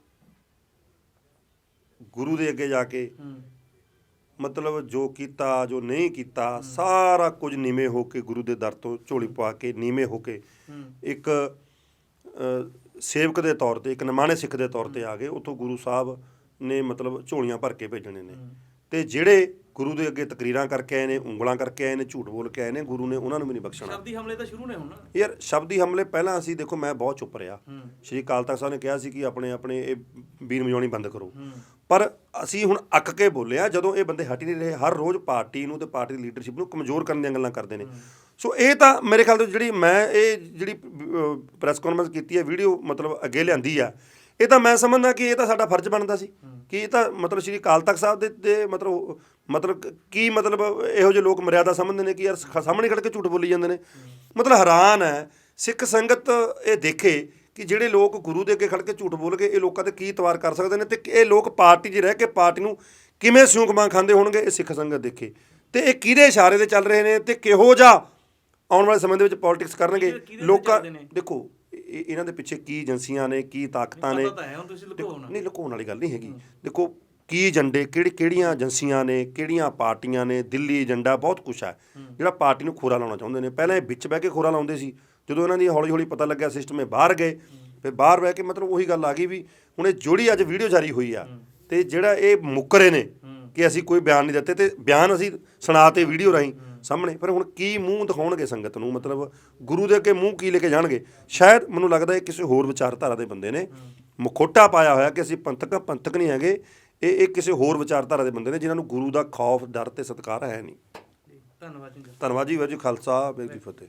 ਗੁਰੂ ਦੇ ਅੱਗੇ ਜਾ ਕੇ ਹੂੰ। ਮਤਲਬ ਜੋ ਕੀਤਾ ਜੋ ਨਹੀਂ ਕੀਤਾ ਸਾਰਾ ਕੁਝ ਨੀਵੇਂ ਹੋ ਕੇ ਗੁਰੂ ਦੇ ਦਰ ਤੋਂ ਝੋਲੀ ਪਾ ਕੇ ਨੀਵੇਂ ਹੋ ਕੇ ਇੱਕ ਸੇਵਕ ਦੇ ਤੌਰ ਤੇ ਇੱਕ ਨਿਮਾਣੇ ਸਿੱਖ ਦੇ ਤੌਰ ਤੇ ਆ ਗਏ। ਉਥੋਂ ਗੁਰੂ ਸਾਹਿਬ ਨੇ ਮਤਲਬ ਝੋਲੀਆਂ ਭਰ ਕੇ ਭੇਜਣੇ ਨੇ। ਤੇ ਜਿਹੜੇ ਗੁਰੂ ਦੇ ਅੱਗੇ ਤਕਰੀਰਾਂ ਕਰਕੇ ਆਏ ਨੇ ਉਂਗਲਾਂ ਕਰਕੇ ਆਏ ਨੇ ਝੂਠ ਬੋਲ ਕੇ ਆਏ ਨੇ ਗੁਰੂ ਨੇ ਉਹਨਾਂ ਨੂੰ ਵੀ ਨਹੀਂ ਬਖਸ਼ਣਾ। ਸ਼ਬਦੀ ਹਮਲੇ ਤਾਂ ਸ਼ੁਰੂ ਨੇ ਹੁਣ। ਯਾਰ ਸ਼ਬਦੀ ਹਮਲੇ ਪਹਿਲਾਂ ਅਸੀਂ ਦੇਖੋ ਮੈਂ ਬਹੁਤ ਚੁੱਪ ਰਿਹਾ। ਸ਼੍ਰੀ ਅਕਾਲ ਤਖਤ ਸਾਹਿਬ ਨੇ ਕਿਹਾ ਸੀ ਕਿ ਆਪਣੇ ਆਪਣੇ ਇਹ ਵੀਰ ਮਜਾਉਣੀ ਬੰਦ ਕਰੋ। ਪਰ ਅਸੀਂ ਹੁਣ ਅੱਕ ਕੇ ਬੋਲਿਆ ਜਦੋਂ ਇਹ ਬੰਦੇ ਹਟ ਹੀ ਨਹੀਂ ਰਹੇ ਹਰ ਰੋਜ਼ ਪਾਰਟੀ ਨੂੰ ਤੇ ਪਾਰਟੀ ਦੀ ਲੀਡਰਸ਼ਿਪ ਨੂੰ ਕਮਜ਼ੋਰ ਕਰਨ ਦੀਆਂ ਗੱਲਾਂ ਕਰਦੇ ਨੇ। ਸੋ ਇਹ ਤਾਂ ਮੇਰੇ ਖਿਆਲ ਤੋਂ ਜਿਹੜੀ ਮੈਂ ਇਹ ਜਿਹੜੀ ਪ੍ਰੈਸ ਕਾਨਫਰੰਸ ਕੀਤੀ ਹੈ ਵੀਡੀਓ ਮਤਲਬ ਅੱਗੇ ਲਿਆਂਦੀ ਆ ਇਹ ਤਾਂ ਮੈਂ ਸਮਝਦਾ ਕਿ ਇਹ ਤਾਂ ਸਾਡਾ ਫਰਜ਼ ਬਣਦਾ ਸੀ ਕਿ ਇਹ ਤਾਂ ਮਤਲਬ ਸ਼੍ਰੀ ਅਕਾਲ ਤਖਤ ਸਾਹਿਬ ਦੇ ਤੇ ਮਤਲਬ ਮਤਲਬ ਕੀ ਮਤਲਬ ਇਹੋ ਜਿਹੇ ਲੋਕ ਮਰਿਆਦਾ ਸਮਝਦੇ ਨੇ ਕਿ ਯਾਰ ਸਾਹਮਣੇ ਖੜ ਕੇ ਝੂਠ ਬੋਲੀ ਜਾਂਦੇ ਨੇ। ਮਤਲਬ ਹੈਰਾਨ ਹੈ ਸਿੱਖ ਸੰਗਤ ਇਹ ਦੇਖੇ ਕਿ ਜਿਹੜੇ ਲੋਕ ਗੁਰੂ ਦੇ ਅੱਗੇ ਖੜ ਕੇ ਝੂਠ ਬੋਲ ਕੇ ਇਹ ਲੋਕਾਂ ਤੇ ਕੀ ਤਵਾਰ ਕਰ ਸਕਦੇ ਨੇ ਤੇ ਇਹ ਲੋਕ ਪਾਰਟੀ 'ਚ ਰਹਿ ਕੇ ਪਾਰਟੀ ਨੂੰ ਕਿਵੇਂ ਸਿਉਂਕਮਾਂ ਖਾਂਦੇ ਹੋਣਗੇ ਇਹ ਸਿੱਖ ਸੰਗਤ ਦੇਖੇ। ਤੇ ਇਹ ਕਿਹਦੇ ਇਸ਼ਾਰੇ ਤੇ ਚੱਲ ਰਹੇ ਨੇ ਤੇ ਕਿਹੋ ਜਿਹਾ ਆਉਣ ਵਾਲੇ ਸਮੇਂ ਦੇ ਵਿੱਚ ਪੋਲਿਟਿਕਸ ਕਰਨਗੇ? ਲੋਕਾਂ? ਦੇਖੋ ਇਹਨਾਂ ਦੇ ਪਿੱਛੇ ਕੀ ਏਜੰਸੀਆਂ ਨੇ ਕੀ ਤਾਕਤਾਂ ਨੇ? ਪਤਾ ਹੈ ਹੁਣ ਤੁਸੀਂ ਨਹੀਂ ਲੁਕਾਉਣ ਵਾਲੀ ਗੱਲ ਨਹੀਂ ਹੈਗੀ। ਦੇਖੋ ਕੀ ਏਜੰਡੇ ਕਿਹੜੀ ਕਿਹੜੀਆਂ ਏਜੰਸੀਆਂ ਨੇ ਕਿਹੜੀਆਂ ਪਾਰਟੀਆਂ ਨੇ ਦਿੱਲੀ ਏਜੰਡਾ ਬਹੁਤ ਕੁਛ ਹੈ। ਜਿਹੜਾ ਪਾਰਟੀ ਨੂੰ ਖੋਰਾ ਲਾਉਣਾ ਚਾਹੁੰਦੇ ਨੇ। ਪਹਿਲਾਂ ਇਹ ਵਿੱਚ ਬਹਿ ਕੇ ਖੋਰਾ ਲਾਉਂਦੇ ਸੀ। ਜਦੋਂ ਇਹਨਾਂ ਦੀ ਹੌਲੀ ਹੌਲੀ ਪਤਾ ਲੱਗਿਆ ਸਿਸਟਮ ਇਹ ਬਾਹਰ ਗਏ ਫਿਰ ਬਾਹਰ ਬਹਿ ਕੇ ਮਤਲਬ ਉਹੀ ਗੱਲ ਆ ਗਈ ਵੀ ਹੁਣ ਇਹ ਜਿਹੜੀ ਅੱਜ ਵੀਡੀਓ ਜਾਰੀ ਹੋਈ ਆ। ਤੇ ਜਿਹੜਾ ਇਹ ਮੁੱਕਰੇ ਨੇ ਕਿ ਅਸੀਂ ਕੋਈ ਬਿਆਨ ਨਹੀਂ ਦਿੱਤੇ ਤੇ ਬਿਆਨ ਅਸੀਂ ਸੁਣਾਤੇ ਵੀਡੀਓ ਰਾਹੀਂ। ਸਾਹਮਣੇ। ਪਰ ਹੁਣ ਕੀ ਮੂੰਹ ਦਿਖਾਉਣਗੇ ਸੰਗਤ ਨੂੰ? ਮਤਲਬ ਗੁਰੂ ਦੇ ਅੱਗੇ ਮੂੰਹ ਕੀ ਲੈ ਕੇ ਜਾਣਗੇ? ਸ਼ਾਇਦ ਮੈਨੂੰ ਲੱਗਦਾ ਇਹ ਕਿਸੇ ਹੋਰ ਵਿਚਾਰਧਾਰਾ ਦੇ ਬੰਦੇ ਨੇ। ਮੁਖੋਟਾ ਪਾਇਆ ਹੋਇਆ ਕਿ ਅਸੀਂ ਪੰਥਕ ਪੰਥਕ ਨਹੀਂ ਹੈਗੇ। ਇਹ ਇਹ ਕਿਸੇ ਹੋਰ ਵਿਚਾਰਧਾਰਾ ਦੇ ਬੰਦੇ ਨੇ ਜਿਨ੍ਹਾਂ ਨੂੰ ਗੁਰੂ ਦਾ ਖੌਫ ਡਰ ਤੇ ਸਤਿਕਾਰ ਹੈ ਨਹੀਂ। ਧੰਨਵਾਦ ਜੀ। ਧੰਨਵਾਦ ਜੀ ਵਾਹਿਗੁਰੂ ਜੀ ਖਾਲਸਾ ਵਾਹਿਗੁਰੂ ਜੀ ਫਤਿਹ।